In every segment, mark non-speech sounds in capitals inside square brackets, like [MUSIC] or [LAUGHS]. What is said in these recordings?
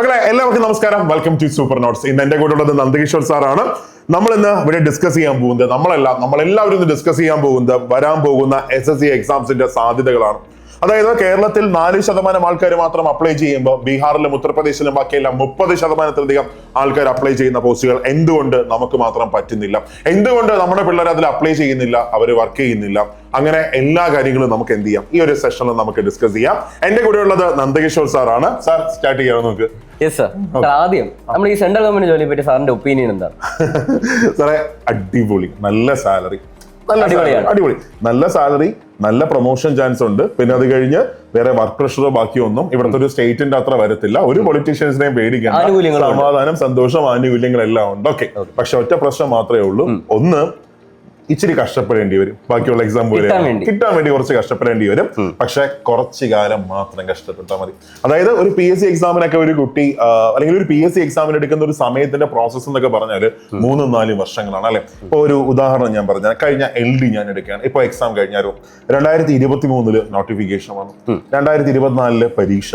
മക്കളെ എല്ലാവർക്കും നമസ്കാരം. വെൽക്കം ടു സൂപ്പർ നോട്ട്സ് ഇന്ന് എന്റെ കൂടെ ഉള്ളത് നന്ദകിഷോർ സാറാണ്. നമ്മൾ ഇന്ന് ഇവിടെ ഡിസ്കസ് ചെയ്യാൻ പോകുന്നത് നമ്മളല്ല നമ്മളെല്ലാവരും ഇന്ന് ഡിസ്കസ് ചെയ്യാൻ പോകുന്നത് വരാൻ പോകുന്ന എസ് എസ് സി എക്സാംസിന്റെ സാധ്യതകളാണ്. അതായത് കേരളത്തിൽ നാല് ശതമാനം ആൾക്കാർ മാത്രം അപ്ലൈ ചെയ്യുമ്പോൾ ബീഹാറിലും ഉത്തർപ്രദേശിലും ബാക്കിയെല്ലാം മുപ്പത് ശതമാനത്തിലധികം ആൾക്കാർ അപ്ലൈ ചെയ്യുന്ന പോസ്റ്റുകൾ എന്തുകൊണ്ട് നമുക്ക് മാത്രം പറ്റുന്നില്ല? എന്തുകൊണ്ട് നമ്മുടെ പിള്ളേർ അതിൽ അപ്ലൈ ചെയ്യുന്നില്ല അവർ വർക്ക് ചെയ്യുന്നില്ല? അങ്ങനെ എല്ലാ കാര്യങ്ങളും നമുക്ക് എന്ത് ചെയ്യാം? ഈ ഒരു സെഷനിൽ നമുക്ക് ഡിസ്കസ് ചെയ്യാം. എന്റെ കൂടെ ഉള്ളത് നന്ദകിഷോർ സാറാണ്. സാർ സ്റ്റാർട്ട് ചെയ്യാം നമുക്ക്? യെസ് സർ ആദ്യം നമ്മൾ ഈ സെൻട്രൽ ഗവൺമെന്റ് ജോലിയെ പറ്റി സാറിന്റെ ഒപ്പീനിയൻ എന്താണ് [LAUGHS] സാറേ അടിപൊളി. നല്ല സാലറി നല്ല അടിപൊളിയാണ്. അടിപൊളി. നല്ല സാലറി നല്ല പ്രൊമോഷൻ ചാൻസ് ഉണ്ട്. പിന്നെ അത് കഴിഞ്ഞ് വേറെ വർക്ക് പ്രഷറോ ബാക്കിയൊന്നും ഇവിടുത്തെ ഒരു സ്റ്റേറ്റിന്റെ അത്ര വരത്തില്ല. ഒരു പൊളിറ്റീഷ്യൻസിനെയും ആനുകൂല്യങ്ങളുണ്ട്. സമാധാനം സന്തോഷം ആനുകൂല്യങ്ങളെല്ലാം ഉണ്ട്. ഓക്കെ പക്ഷെ ഒറ്റ പ്രശ്നം മാത്രമേ ഉള്ളൂ. ഒന്ന് ഇച്ചിരി കഷ്ടപ്പെടേണ്ടി വരും. ബാക്കിയുള്ള എക്സാം പോലെ കിട്ടാൻ വേണ്ടി. കുറച്ച് കഷ്ടപ്പെടേണ്ടി വരും. പക്ഷെ കുറച്ച് കാലം മാത്രം കഷ്ടപ്പെട്ടാൽ മതി. അതായത് ഒരു പി എസ് സി എക്സാമിനൊക്കെ ഒരു കുട്ടി അല്ലെങ്കിൽ ഒരു പി എസ് സി എക്സാമിന് എടുക്കുന്ന ഒരു സമയത്തിന്റെ പ്രോസസ്സ് എന്നൊക്കെ പറഞ്ഞാൽ മൂന്നും നാലും വർഷങ്ങളാണ് അല്ലെ? ഇപ്പൊ ഒരു ഉദാഹരണം ഞാൻ പറഞ്ഞാൽ കഴിഞ്ഞ എൽ ഡി ഞാൻ എടുക്കുകയാണ്. ഇപ്പൊ എക്സാം കഴിഞ്ഞാലും രണ്ടായിരത്തി ഇരുപത്തി മൂന്നിൽ നോട്ടിഫിക്കേഷൻ വന്നു രണ്ടായിരത്തി ഇരുപത്തിനാലിൽ പരീക്ഷ.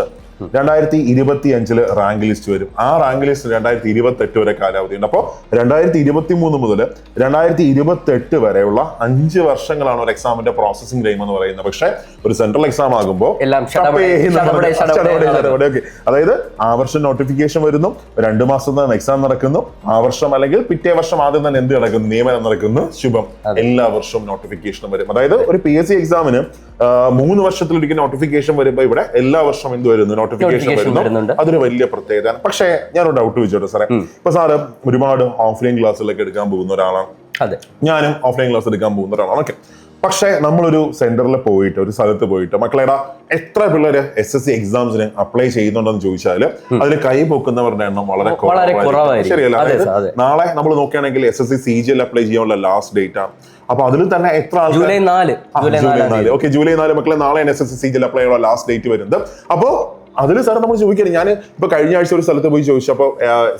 രണ്ടായിരത്തി ഇരുപത്തി അഞ്ചിൽ റാങ്ക് ലിസ്റ്റ് വരും. ആ റാങ്ക് ലിസ്റ്റ് രണ്ടായിരത്തി ഇരുപത്തി എട്ട് വരെ കാലാവധിയുണ്ട് അപ്പോൾ രണ്ടായിരത്തി ഇരുപത്തി മൂന്ന് മുതൽ രണ്ടായിരത്തി ഇരുപത്തി എട്ട് വരെയുള്ള അഞ്ച് വർഷങ്ങളാണ് ഒരു എക്സാമിന്റെ പ്രോസസിംഗ് ടൈം എന്ന് പറയുന്നത്. പക്ഷേ ഒരു സെൻട്രൽ എക്സാം ആകുമ്പോൾ അതായത് ആ വർഷം നോട്ടിഫിക്കേഷൻ വരുന്നു രണ്ട് മാസം തന്നെ എക്സാം നടക്കുന്നു ആ വർഷം അല്ലെങ്കിൽ പിറ്റേ വർഷം ആദ്യം തന്നെ എന്ത് നടക്കുന്നു? നിയമനം നടക്കുന്നു ശുഭം. എല്ലാ വർഷവും നോട്ടിഫിക്കേഷൻ വരും. അതായത് ഒരു പി എസ് സി എക്സാമിന് മൂന്ന് വർഷത്തിലൊരിക്കൽ നോട്ടിഫിക്കേഷൻ വരുമ്പോൾ ഇവിടെ എല്ലാ വർഷവും എന്ത് വരുന്നു? നോട്ടിഫിക്കേഷൻ വരുന്നുണ്ട്. അതൊരു വലിയ പ്രത്യേകതയാണ്. പക്ഷേ ഞാനൊരു ഡൗട്ട് ചോദിച്ചോട്ടെ സാറേ? ഇപ്പൊ സാറ് ഒരുപാട് ഓഫ്ലൈൻ ക്ലാസ്സിലൊക്കെ എടുക്കാൻ പോകുന്ന ഒരാളാണ്. അതെ. ഞാനും ഓഫ്ലൈൻ ക്ലാസ് എടുക്കാൻ പോകുന്ന ഒരാളാണ്. ഓക്കെ പക്ഷേ നമ്മളൊരു സെന്ററിൽ പോയിട്ട് ഒരു സ്ഥലത്ത് പോയിട്ട് മക്കളെടാ എത്ര പിള്ളേര് എസ് എസ് സി എക്സാംസിന് അപ്ലൈ ചെയ്യുന്നുണ്ടെന്ന് ചോദിച്ചാൽ അതിൽ കൈ പൊക്കുന്നവരുടെ എണ്ണം വളരെ കുറവായിരിക്കും. ശരിയല്ല. നാളെ നമ്മൾ നോക്കുകയാണെങ്കിൽ S S C C G L apply ചെയ്യാനുള്ള ലാസ്റ്റ് ഡേറ്റ് ആണ്. അപ്പൊ അതിൽ തന്നെ എത്ര ജൂലൈ നാല്. ജൂലൈ നാലാം ഓക്കെ ജൂലൈ നാല് മക്കളെ നാളെ S S C C G L apply ചെയ്യാനുള്ള ലാസ്റ്റ് ഡേറ്റ് വരുന്നത്. അപ്പോ അതിൽ സാർ നമ്മൾ ചോദിക്കുന്നത് ഞാൻ ഇപ്പൊ കഴിഞ്ഞ ആഴ്ച ഒരു സ്ഥലത്ത് പോയി ചോദിച്ചപ്പോൾ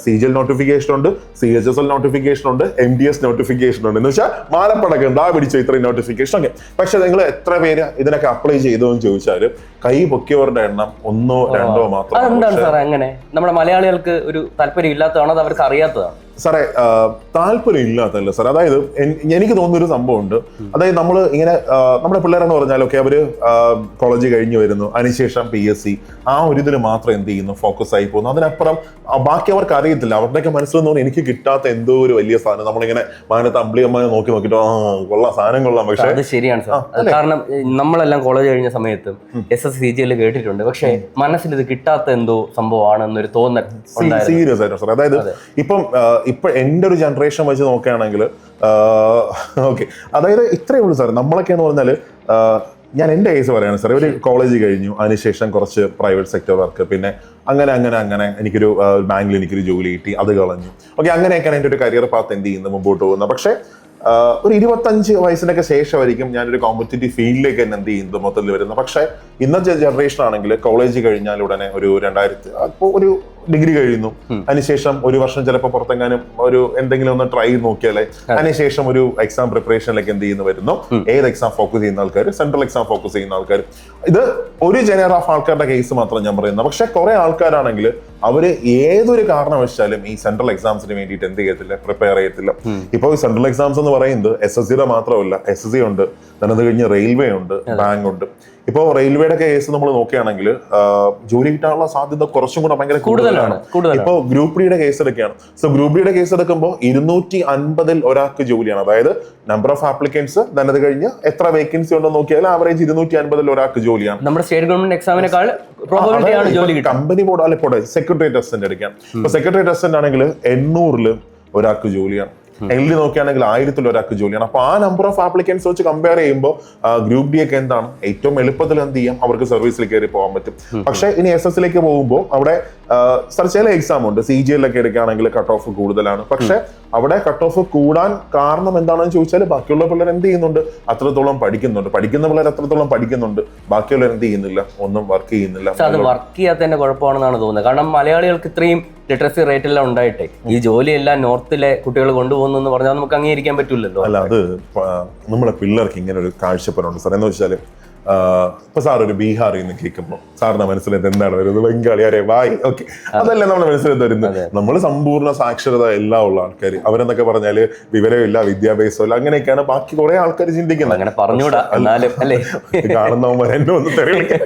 സി ജി എൽ നോട്ടിഫിക്കേഷൻ ഉണ്ട് C H S L notification ഉണ്ട് എം ഡി എസ് നോട്ടിഫിക്കേഷൻ ഉണ്ട്. എന്ന് വെച്ചാൽ മാലപ്പടക്കം എന്താ പിടിച്ചു ഇത്രയും നോട്ടിഫിക്കേഷൻ ഒക്കെ. പക്ഷെ നിങ്ങൾ എത്ര പേര് ഇതിനൊക്കെ അപ്ലൈ ചെയ്തു എന്ന് ചോദിച്ചാൽ കൈ പൊക്കിയവരുടെ എണ്ണം ഒന്നോ രണ്ടോ മാത്രം അതെന്താണ് സാർ അങ്ങനെ? നമ്മുടെ മലയാളികൾക്ക് ഒരു താല്പര്യം ഇല്ലാത്തതാണ് അത് അവർക്ക് അറിയാത്തതാണ്? സാറേ താല്പര്യം ഇല്ലാത്തല്ല സാർ അതായത് എനിക്ക് തോന്നുന്ന ഒരു സംഭവമുണ്ട്. അതായത് നമ്മൾ ഇങ്ങനെ നമ്മുടെ പിള്ളേരെന്ന് പറഞ്ഞാൽ ഒക്കെ അവർ കോളേജ് കഴിഞ്ഞ് വരുന്നു. അതിനുശേഷം പി എസ് സി ആ ഒരു ഇതിൽ മാത്രം എന്ത് ചെയ്യുന്നു? ഫോക്കസ് ആയി പോകുന്നു. അതിനപ്പുറം ബാക്കി അവർക്ക് അറിയത്തില്ല. അവരുടെയൊക്കെ മനസ്സിൽ നിന്ന് എനിക്ക് കിട്ടാത്ത എന്തോ ഒരു വലിയ സാധനം. നമ്മളിങ്ങനെ മാനത്ത് അമ്പിളിയമ്മയെ നോക്കി നോക്കിയിട്ട് ആ കൊള്ളാം സാധനം കൊള്ളാം. പക്ഷേ അത് ശരിയാണ് സാർ. കാരണം നമ്മളെല്ലാം കോളേജ് കഴിഞ്ഞ സമയത്ത് S S C G L കേട്ടിട്ടുണ്ട്. പക്ഷേ മനസ്സിൽ ഇത് കിട്ടാത്ത എന്തോ സംഭവമാണെന്നൊരു തോന്നൽ ഉണ്ടായിരുന്നു. സീരിയസ് ആയിട്ട് സാർ അതായത് ഇപ്പം ആ, ഇപ്പൊ എന്റെ ഒരു ജനറേഷൻ വെച്ച് നോക്കുകയാണെങ്കിൽ ഓക്കെ അതായത് ഇത്രയേ ഉള്ളൂ സാർ നമ്മളൊക്കെ എന്ന് പറഞ്ഞാൽ ഞാൻ എന്റെ കേസ് പറയാണ് സാർ ഒരു കോളേജ് കഴിഞ്ഞു. അതിനുശേഷം കുറച്ച് പ്രൈവറ്റ് സെക്ടർ വർക്ക് പിന്നെ അങ്ങനെ അങ്ങനെ അങ്ങനെ എനിക്കൊരു ബാങ്കിൽ എനിക്കൊരു ജോലി കിട്ടി. അത് കളഞ്ഞു. ഓക്കെ അങ്ങനെയൊക്കെയാണ് എന്റെ ഒരു കരിയർ പാത്ത് എന്ത് ചെയ്യുന്നത് മുമ്പോട്ട് പോകുന്നത്. പക്ഷേ ഒരു ഇരുപത്തഞ്ച് വയസ്സിനൊക്കെ ശേഷമായിരിക്കും ഞാനൊരു കോമ്പറ്റേറ്റീവ് ഫീൽഡിലേക്ക് തന്നെ എന്ത് ചെയ്യുന്നത് മൊത്തത്തിൽ വരുന്നത്. പക്ഷേ ഇന്നത്തെ ജനറേഷൻ ആണെങ്കിൽ കോളേജ് കഴിഞ്ഞാൽ ഉടനെ ഒരു രണ്ടായിരത്തി അപ്പോൾ ഒരു ഡിഗ്രി കഴിയുന്നു. അതിനുശേഷം ഒരു വർഷം ചിലപ്പോൾ പുറത്തെങ്ങാനും ഒരു എന്തെങ്കിലും ഒന്ന് ട്രൈ നോക്കിയാലേ അതിനുശേഷം ഒരു എക്സാം പ്രിപ്പറേഷനിലേക്ക് എന്ത് ചെയ്യുന്നു വരുന്നു. ഏത് എക്സാം ഫോക്കസ് ചെയ്യുന്ന ആൾക്കാർ സെൻട്രൽ എക്സാം ഫോക്കസ് ചെയ്യുന്ന ആൾക്കാർ ഇത് ഒരു ജനറ ഓഫ് ആൾക്കാരുടെ കേസ് മാത്രം ഞാൻ പറയുന്നത് പക്ഷെ കുറെ ആൾക്കാരാണെങ്കിൽ അവർ ഏതൊരു കാരണവശാലും ഈ സെൻട്രൽ എക്സാംസിന് വേണ്ടിയിട്ട് എന്ത് ചെയ്യത്തില്ല പ്രിപ്പയർ ചെയ്യത്തില്ല. ഇപ്പോൾ ഈ സെൻട്രൽ എക്സാംസ് എന്ന് പറയുന്നത് എസ് എസ് സിയുടെ മാത്രമല്ല എസ് എസ് സി ഉണ്ട്. അത് കഴിഞ്ഞ് റെയിൽവേ ഉണ്ട് ബാങ്ക് ഉണ്ട്. ഇപ്പോൾ റെയിൽവേയുടെ കേസ് നമ്മൾ നോക്കുകയാണെങ്കിൽ ജോലി കിട്ടാനുള്ള സാധ്യത കുറച്ചും കൂടെ ഭയങ്കര കൂടുതലാണ്. ഇപ്പോ ഗ്രൂപ്പ് ഡിയുടെ കേസ് എടുക്കുകയാണ്. സോ ഗ്രൂപ്പ് ഡിയുടെ കേസ് എടുക്കുമ്പോൾ ഇരുന്നൂറ്റി അൻപതിൽ ഒരാൾക്ക് ജോലിയാണ്. അതായത് നമ്പർ ഓഫ് ആപ്ലിക്കൻസ് തന്നത് കഴിഞ്ഞ് എത്ര വേക്കൻസി ഉണ്ടോ നോക്കിയാൽ ആവറേജ് ഇരുന്നൂറ്റി അൻപതിൽ ഒരാൾക്ക് ജോലിയാണ്. നമ്മുടെ സ്റ്റേറ്റ് ഗവൺമെന്റ് എക്സാമിനേക്കാൾ കമ്പനി ബോർഡ് അല്ലെ പോട്ടെ സെക്രട്ടറി അസിസ്റ്റന്റ് എടുക്കാം ഇപ്പൊ സെക്രട്ടറി അസിസ്റ്റന്റ് ആണെങ്കിൽ എണ്ണൂറിൽ ഒരാൾക്ക് ജോലിയാണ്. എല്ലി നോക്കുകയാണെങ്കിൽ ആയിരത്തിൽ ഒരാൾക്ക് ജോലിയാണ്. അപ്പൊ ആ നമ്പർ ഓഫ് ആപ്ലിക്കൻസ് വെച്ച് കമ്പയർ ചെയ്യുമ്പോൾ ഗ്രൂപ്പ് ഡി ഒക്കെ എന്താണ്? ഏറ്റവും എളുപ്പത്തിൽ എന്ത് ചെയ്യാം? അവർക്ക് സർവീസിൽ കയറി പോകാൻ പറ്റും. പക്ഷേ ഇനി എസ് എസ് ലേക്ക് പോകുമ്പോൾ അവിടെ സർ ചില എക്സാം ഉണ്ട്. സി ജി എല്ലൊക്കെ എടുക്കുകയാണെങ്കിൽ കട്ട് ഓഫ് കൂടുതലാണ്. പക്ഷെ അവിടെ കട്ട് ഓഫ് കൂടാൻ കാരണം എന്താണെന്ന് ചോദിച്ചാൽ ബാക്കിയുള്ള പിള്ളേർ എന്ത് ചെയ്യുന്നുണ്ട്? അത്രത്തോളം പഠിക്കുന്നുണ്ട്. പഠിക്കുന്ന പിള്ളേർ അത്രത്തോളം പഠിക്കുന്നുണ്ട്. ബാക്കിയുള്ളവർ എന്ത് ചെയ്യുന്നില്ല? ഒന്നും വർക്ക് ചെയ്യുന്നില്ല. അത് വർക്ക് ചെയ്യാത്തതിന്റെ കുഴപ്പമാണെന്നാണ് തോന്നുന്നത്. കാരണം മലയാളികൾക്ക് ഇത്രയും ലിറ്ററസി റേറ്റ് എല്ലാം ഉണ്ടായിട്ടെ. ഈ ജോലിയെല്ലാം നോർത്തിലെ കുട്ടികൾ കൊണ്ടുപോകുന്നു എന്ന് പറഞ്ഞാൽ നമുക്ക് അംഗീകരിക്കാൻ പറ്റില്ലല്ലോ. അല്ല അത് നമ്മളെ പിള്ളേർക്ക് ഇങ്ങനെ ഒരു കാഴ്ചപ്പാടുണ്ട്. സാർ എന്ന് വെച്ചാൽ ഇപ്പൊ സാർ ഒരു ബീഹാറിൽ നിന്ന് കേൾക്കുമ്പോൾ സാറിന്റെ മനസ്സിലേക്ക് എന്താണ് വരുന്നത്? ബംഗാളി അരെ വായ് ഓക്കെ. അതല്ലേ നമ്മുടെ മനസ്സിലെന്ത് വരുന്നത്? നമ്മൾ സമ്പൂർണ സാക്ഷരത എല്ലാം ഉള്ള ആൾക്കാർ അവരെന്നൊക്കെ പറഞ്ഞാൽ വിവരമില്ല വിദ്യാഭ്യാസമില്ല അങ്ങനെയൊക്കെയാണ് ബാക്കി കുറെ ആൾക്കാർ ചിന്തിക്കുന്നത്. അങ്ങനെ പറഞ്ഞൂടാ കാണുന്നവന്മാർ എന്നെ ഒന്ന് തെളിവിക്കാൻ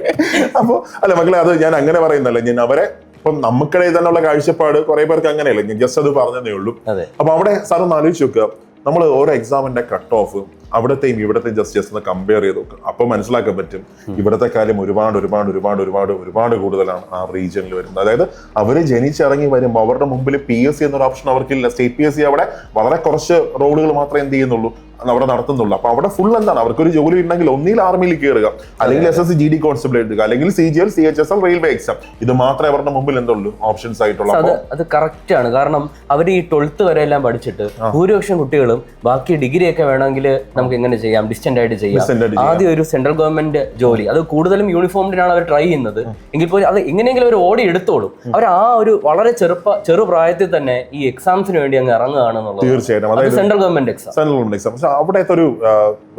അപ്പൊ അല്ല മക്കളെ അത് ഞാൻ അങ്ങനെ പറയുന്നല്ല ഞാൻ അവരെ ഇപ്പം നമുക്കിടയിൽ തന്നെയുള്ള കാഴ്ചപ്പാട് കുറെ പേർക്ക് അങ്ങനെയല്ല? ഞാൻ ജസ്റ്റ് അത് പറഞ്ഞതേ ഉള്ളൂ. അപ്പൊ അവിടെ സാർ ഒന്ന് ആലോചിച്ച് നോക്കുക. നമ്മൾ ഓരോ എക്സാമിന്റെ കട്ട് ഓഫ് അവിടത്തെയും ഇവിടത്തെയും ജസ്റ്റ് ഒന്ന് കമ്പയർ ചെയ്ത് നോക്കുക അപ്പൊ മനസ്സിലാക്കാൻ പറ്റും ഇവിടത്തെ കാര്യം ഒരുപാട് ഒരുപാട് ഒരുപാട് ഒരുപാട് ഒരുപാട് കൂടുതലാണ് ആ റീജിയനിൽ വരുന്നത്. അതായത് അവർ ജനിച്ചിറങ്ങി വരുമ്പോൾ അവരുടെ മുമ്പിൽ പി എസ് സി എന്നൊരു ഓപ്ഷൻ അവർക്കില്ല. സ്റ്റേറ്റ് പി എസ് സി അവിടെ വളരെ കുറച്ച് റോളുകൾ മാത്രമേ എന്ത് ചെയ്യുന്നുള്ളൂ. അവിടെ നടത്തുന്നുള്ളൂ. അപ്പൊ അവിടെ ഫുൾ എന്താണ്? അവർക്കൊരു ജോലി ഉണ്ടെങ്കിൽ ഒന്നിൽ ആർമിയിൽ കയറുക അല്ലെങ്കിൽ S S C G D constable എടുക്കുക. അല്ലെങ്കിൽ C G L C H S L railway exam ഇത് മാത്രമേ അവരുടെ മുമ്പിൽ എന്തുള്ളൂ? ഓപ്ഷൻസ് ആയിട്ടുള്ള. അത് കറക്റ്റ് ആണ്. കാരണം അവർ ഈ ട്വൽത്ത് വരെ എല്ലാം പഠിച്ചിട്ട് ഭൂരിപക്ഷം കുട്ടികളും ബാക്കി ഡിഗ്രി ഒക്കെ വേണമെങ്കിൽ നമുക്ക് എങ്ങനെ ചെയ്യാം? ഡിസ്റ്റന്റ് ആയിട്ട് ചെയ്യാം. ആദ്യം ഒരു സെൻട്രൽ ഗവൺമെന്റ് ജോലി. അത് കൂടുതലും യൂണിഫോമിനാണ് അവർ ട്രൈ ചെയ്യുന്നത്. എങ്കിൽ പോലും അത് എങ്ങനെയെങ്കിലും അവർ ഓടി എടുത്തോളും. അവർ ആ ഒരു വളരെ ചെറുപ്പ ചെറുപ്രായത്തിൽ തന്നെ ഈ എക്സാംസിന് വേണ്ടി അങ്ങ് ഇറങ്ങുകയാണെന്നുള്ളത് തീർച്ചയായിട്ടും. Central government exam central government exam അവിടുത്തെ ഒരു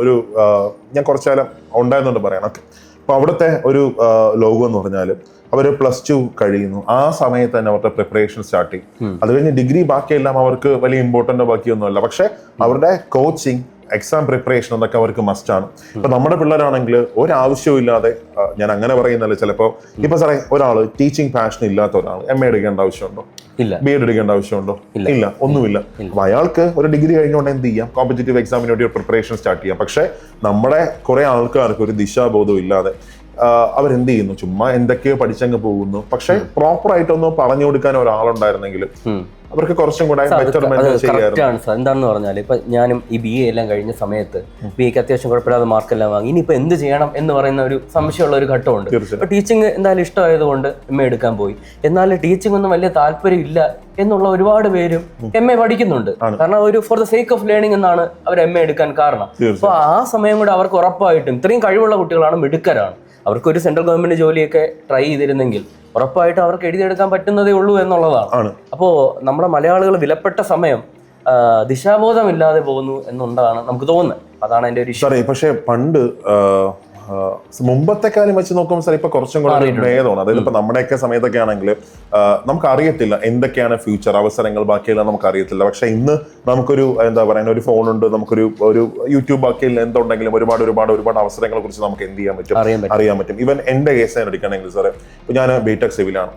ഒരു ഞാൻ കുറച്ചു കാലം ഉണ്ടായിരുന്നുണ്ട് പറയാൻ. ഓക്കെ. അപ്പോൾ അവിടുത്തെ ഒരു ലോകം എന്ന് പറഞ്ഞാൽ അവർ പ്ലസ് ടു കഴിയുന്നു. ആ സമയത്ത് തന്നെ അവരുടെ പ്രിപ്പറേഷൻ സ്റ്റാർട്ട് ചെയ്യും. അത് കഴിഞ്ഞ് ഡിഗ്രി ബാക്കിയെല്ലാം അവർക്ക് വലിയ ഇമ്പോർട്ടന്റ് ബാക്കിയൊന്നുമല്ല പക്ഷെ അവരുടെ കോച്ചിങ് എക്സാം പ്രിപ്പറേഷൻ എന്നൊക്കെ അവർക്ക് മസ്റ്റാണ് ഇപ്പൊ നമ്മുടെ പിള്ളേരാണെങ്കിൽ ഒരാവശ്യവും ഇല്ലാതെ ഞാൻ അങ്ങനെ പറയുന്നല്ല. ചിലപ്പോൾ ഇപ്പൊ സാറേ ഒരാൾ ടീച്ചിങ് പാഷൻ ഇല്ലാത്ത ഒരാൾ എം എ എടുക്കേണ്ട ആവശ്യമുണ്ടോ? ഇല്ല. ബി എഡ് എടുക്കേണ്ട ആവശ്യമുണ്ടോ? ഇല്ല. ഒന്നുമില്ല. അപ്പൊ അയാൾക്ക് ഒരു ഡിഗ്രി കഴിഞ്ഞുകൊണ്ട് എന്ത് ചെയ്യാം? കോമ്പറ്റേറ്റീവ് എക്സാമിന് വേണ്ടി ഒരു പ്രിപ്പറേഷൻ സ്റ്റാർട്ട് ചെയ്യാം. പക്ഷെ നമ്മുടെ കുറെ ആൾക്കാർക്ക് ഒരു ദിശാബോധം ഇല്ലാതെ അവരെന്ത് ചെയ്യുന്നു? ചുമ്മാ എന്തൊക്കെയോ പഠിച്ചങ്ങ് പോകുന്നു. പക്ഷെ പ്രോപ്പർ ആയിട്ടൊന്ന് പറഞ്ഞു കൊടുക്കാൻ ഒരാളുണ്ടായിരുന്നെങ്കിൽ. അവർക്ക് കുറച്ചും കൂടെ എന്താണെന്ന് പറഞ്ഞാൽ ഇപ്പൊ ഞാനും ഈ ബി എ എല്ലാം കഴിഞ്ഞ സമയത്ത് ബി എക്ക് അത്യാവശ്യം കുഴപ്പമില്ലാതെ മാർക്ക് എല്ലാം വാങ്ങി. ഇനിയിപ്പോ എന്ത് ചെയ്യണം എന്ന് പറയുന്ന ഒരു സംശയമുള്ള ഒരു ഘട്ടമുണ്ട്. അപ്പൊ ഇപ്പൊ ടീച്ചിങ് എന്തായാലും ഇഷ്ടമായതുകൊണ്ട് എം എ എടുക്കാൻ പോയി. എന്നാൽ ടീച്ചിങ് ഒന്നും വലിയ താല്പര്യം ഇല്ല എന്നുള്ള ഒരുപാട് പേരും എം എ പഠിക്കുന്നുണ്ട്. കാരണം ഒരു for the sake of learning എന്നാണ് അവർ എം എ എടുക്കാൻ കാരണം. അപ്പൊ ആ സമയം കൂടെ അവർക്ക് ഉറപ്പായിട്ടും ഇത്രയും കഴിവുള്ള കുട്ടികളാണ് മിടുക്കരാണ്. അവർക്ക് ഒരു സെൻട്രൽ ഗവൺമെന്റ് ജോലിയൊക്കെ ട്രൈ ചെയ്തിരുന്നെങ്കിൽ ഉറപ്പായിട്ട് അവർക്ക് എഴുതിയെടുക്കാൻ പറ്റുന്നതേ ഉള്ളൂ എന്നുള്ളതാണ്. അപ്പോൾ അപ്പോ നമ്മുടെ മലയാളികൾ വിലപ്പെട്ട സമയം ദിശാബോധമില്ലാതെ പോകുന്നു എന്നുണ്ടാണ് നമുക്ക് തോന്നുന്നത്. അതാണ് എന്റെ ഒരു ഇഷ്യൂ. പക്ഷേ പണ്ട് മുമ്പത്തെ കാര്യം വെച്ച് നോക്കുമ്പോൾ സാർ ഇപ്പൊ കുറച്ചും കൂടെ ഒരു ഭേദമാണ്. അതായത് ഇപ്പൊ നമ്മുടെയൊക്കെ സമയത്തൊക്കെ ആണെങ്കിൽ നമുക്ക് അറിയത്തില്ല എന്തൊക്കെയാണ് ഫ്യൂച്ചർ അവസരങ്ങൾ ബാക്കിയെല്ലാം നമുക്ക് അറിയത്തില്ല പക്ഷെ ഇന്ന് നമുക്കൊരു എന്താ പറയുക ഒരു ഫോൺ ഉണ്ട് നമുക്കൊരു ഒരു യൂട്യൂബ് ബാക്കിയിൽ എന്തുണ്ടെങ്കിലും ഒരുപാട് ഒരുപാട് ഒരുപാട് അവസരങ്ങളെ കുറിച്ച് നമുക്ക് എന്ത് ചെയ്യാൻ പറ്റും? അറിയാൻ പറ്റും. ഇവൻ എന്റെ കേസ് ഞാൻ എടുക്കുകയാണെങ്കിൽ സാറേ ഇപ്പൊ ഞാൻ ബിടെക് സിവിലാണ്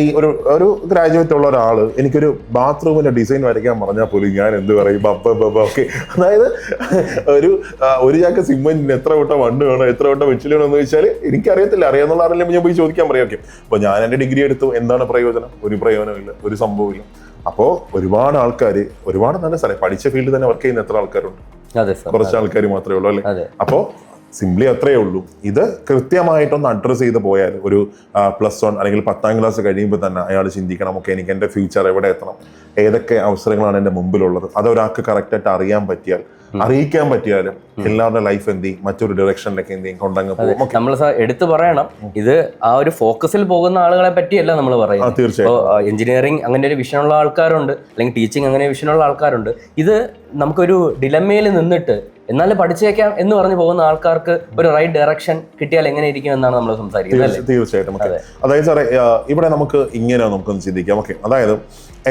ഈ ഒരു ഒരു ഗ്രാജുവേറ്റ് ഉള്ള ഒരാൾ എനിക്കൊരു ബാത്റൂമിന്റെ ഡിസൈൻ വരയ്ക്കാൻ പറഞ്ഞാൽ പോലും ഞാൻ എന്ത് പറയും? ഓക്കെ അതായത് ഒരു ഒരു ചാക്ക് സിമെന്റിന് എത്ര വിട്ട മണ്ണ് വേണം എത്ര വട്ടം വെച്ചില്ല വേണം എന്ന് ചോദിച്ചാൽ എനിക്കറിയത്തില്ല. അറിയാന്നുള്ള ആരെങ്കിലും ഞാൻ പോയി ചോദിക്കാൻ പറയാം. ഓക്കെ. അപ്പൊ ഞാൻ എന്റെ ഡിഗ്രി എടുത്തു. എന്താണ് പ്രയോജനം? ഒരു പ്രയോജനമില്ല ഒരു സംഭവമില്ല അപ്പോൾ ഒരുപാട് ആൾക്കാർ ഒരുപാട് നല്ല സ്ഥലം. പഠിച്ച ഫീൽഡിൽ തന്നെ വർക്ക് ചെയ്യുന്ന എത്ര ആൾക്കാരുണ്ട്? കുറച്ച് ആൾക്കാർ മാത്രമേ ഉള്ളൂ അല്ലേ? അപ്പോൾ സിംപ്ലി അത്രയേ ഉള്ളൂ. ഇത് കൃത്യമായിട്ടൊന്ന് അഡ്രസ്സ് ചെയ്ത് പോയാൽ ഒരു പ്ലസ് വൺ അല്ലെങ്കിൽ പത്താം ക്ലാസ് കഴിയുമ്പോൾ തന്നെ അയാൾ ചിന്തിക്കണം ഓക്കെ എനിക്ക് എന്റെ ഫ്യൂച്ചർ എവിടെ എത്തണം? ഏതൊക്കെ അവസരങ്ങളാണ് എന്റെ മുമ്പിലുള്ളത്? അതൊരാൾക്ക് കറക്റ്റായിട്ട് അറിയാൻ പറ്റിയാൽ അറിയിക്കാൻ പറ്റിയാലും എല്ലാവരുടെ ലൈഫ് എന്ത് ചെയ്യും? മറ്റൊരു ഡയറക്ഷനിലേക്ക് എന്ത് ചെയ്യും? കൊണ്ടങ്ങ് പോകും. നമ്മൾ എടുത്തു പറയണം. ഇത് ആ ഒരു ഫോക്കസിൽ പോകുന്ന ആളുകളെ പറ്റിയല്ല നമ്മൾ പറയുന്നത്. തീർച്ചയായും എഞ്ചിനീയറിംഗ് അങ്ങനെ ഒരു വിഷനുള്ള ആൾക്കാരുണ്ട്. അല്ലെങ്കിൽ ടീച്ചിങ് അങ്ങനെ വിഷനുള്ള ആൾക്കാരുണ്ട്. ഇത് നമുക്കൊരു ഡിലമ്മയിൽ നിന്നിട്ട് എന്നാലും പഠിച്ചേക്കാം എന്ന് പറഞ്ഞു പോകുന്ന ആൾക്കാർക്ക് ഒരു റൈറ്റ് ഡയറക്ഷൻ കിട്ടിയാൽ എങ്ങനെ ഇരിക്കും എന്നാണ് നമ്മൾ സംസാരിക്കുന്നത് തീർച്ചയായിട്ടും അതായത് സാറേ ഇവിടെ നമുക്ക് ഇങ്ങനെ നമുക്കൊന്ന് ചിന്തിക്കാം. ഓക്കെ അതായത്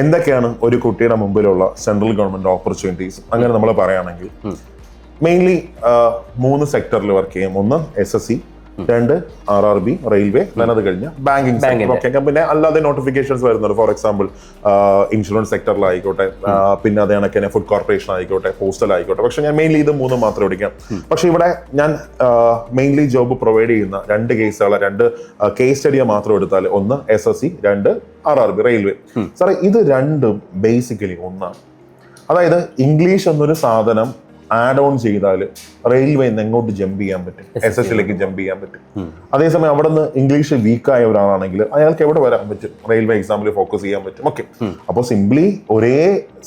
എന്തൊക്കെയാണ് ഒരു കുട്ടിയുടെ മുമ്പിലുള്ള സെൻട്രൽ ഗവൺമെന്റ് ഓപ്പർച്യൂണിറ്റീസ് അങ്ങനെ നമ്മൾ പറയുകയാണെങ്കിൽ മെയിൻലി മൂന്ന് സെക്ടറിൽ വർക്ക് ചെയ്യും. ഒന്ന് എസ് എസ് സി രണ്ട് ആർ ആർ ബി റെയിൽവേ അത് കഴിഞ്ഞ്. ബാങ്കിങ് ബാങ്കിങ് ഓക്കെ പിന്നെ അല്ലാതെ നോട്ടിഫിക്കേഷൻസ് വരുന്നുണ്ട്. ഫോർ എക്സാമ്പിൾ ഇൻഷുറൻസ് സെക്ടറിലായിക്കോട്ടെ പിന്നെ അതേ കണക്ക് തന്നെ ഫുഡ് കോർപ്പറേഷൻ ആയിക്കോട്ടെ പോസ്റ്റൽ ആയിക്കോട്ടെ. പക്ഷെ ഞാൻ മെയിൻലി ഇത് മൂന്നും മാത്രം എടുക്കാം. പക്ഷെ ഇവിടെ ഞാൻ മെയിൻലി ജോബ് പ്രൊവൈഡ് ചെയ്യുന്ന രണ്ട് കേസുകളെ രണ്ട് കേസ് സ്റ്റഡിയെ മാത്രം എടുത്താൽ ഒന്ന് എസ് എസ് സി രണ്ട് ആർ ആർ ബി റെയിൽവേ. സാറേ ഇത് രണ്ടും ബേസിക്കലി ഒന്നാണ്. അതായത് ഇംഗ്ലീഷ് എന്നൊരു സാധനം ആഡ് ഓൺ ചെയ്താൽ റെയിൽവേ നിന്ന് എങ്ങോട്ട് ജമ്പ് ചെയ്യാൻ പറ്റും? എസ് എസ് സിയിലേക്ക് ജമ്പ് ചെയ്യാൻ പറ്റും. അതേസമയം അവിടെ നിന്ന് ഇംഗ്ലീഷ് വീക്കായ ഒരാളാണെങ്കിൽ അയാൾക്ക് എവിടെ വരാൻ പറ്റും? റെയിൽവേ എക്സാമിൽ ഫോക്കസ് ചെയ്യാൻ പറ്റും. ഓക്കെ അപ്പോൾ സിംപ്ലി ഒരേ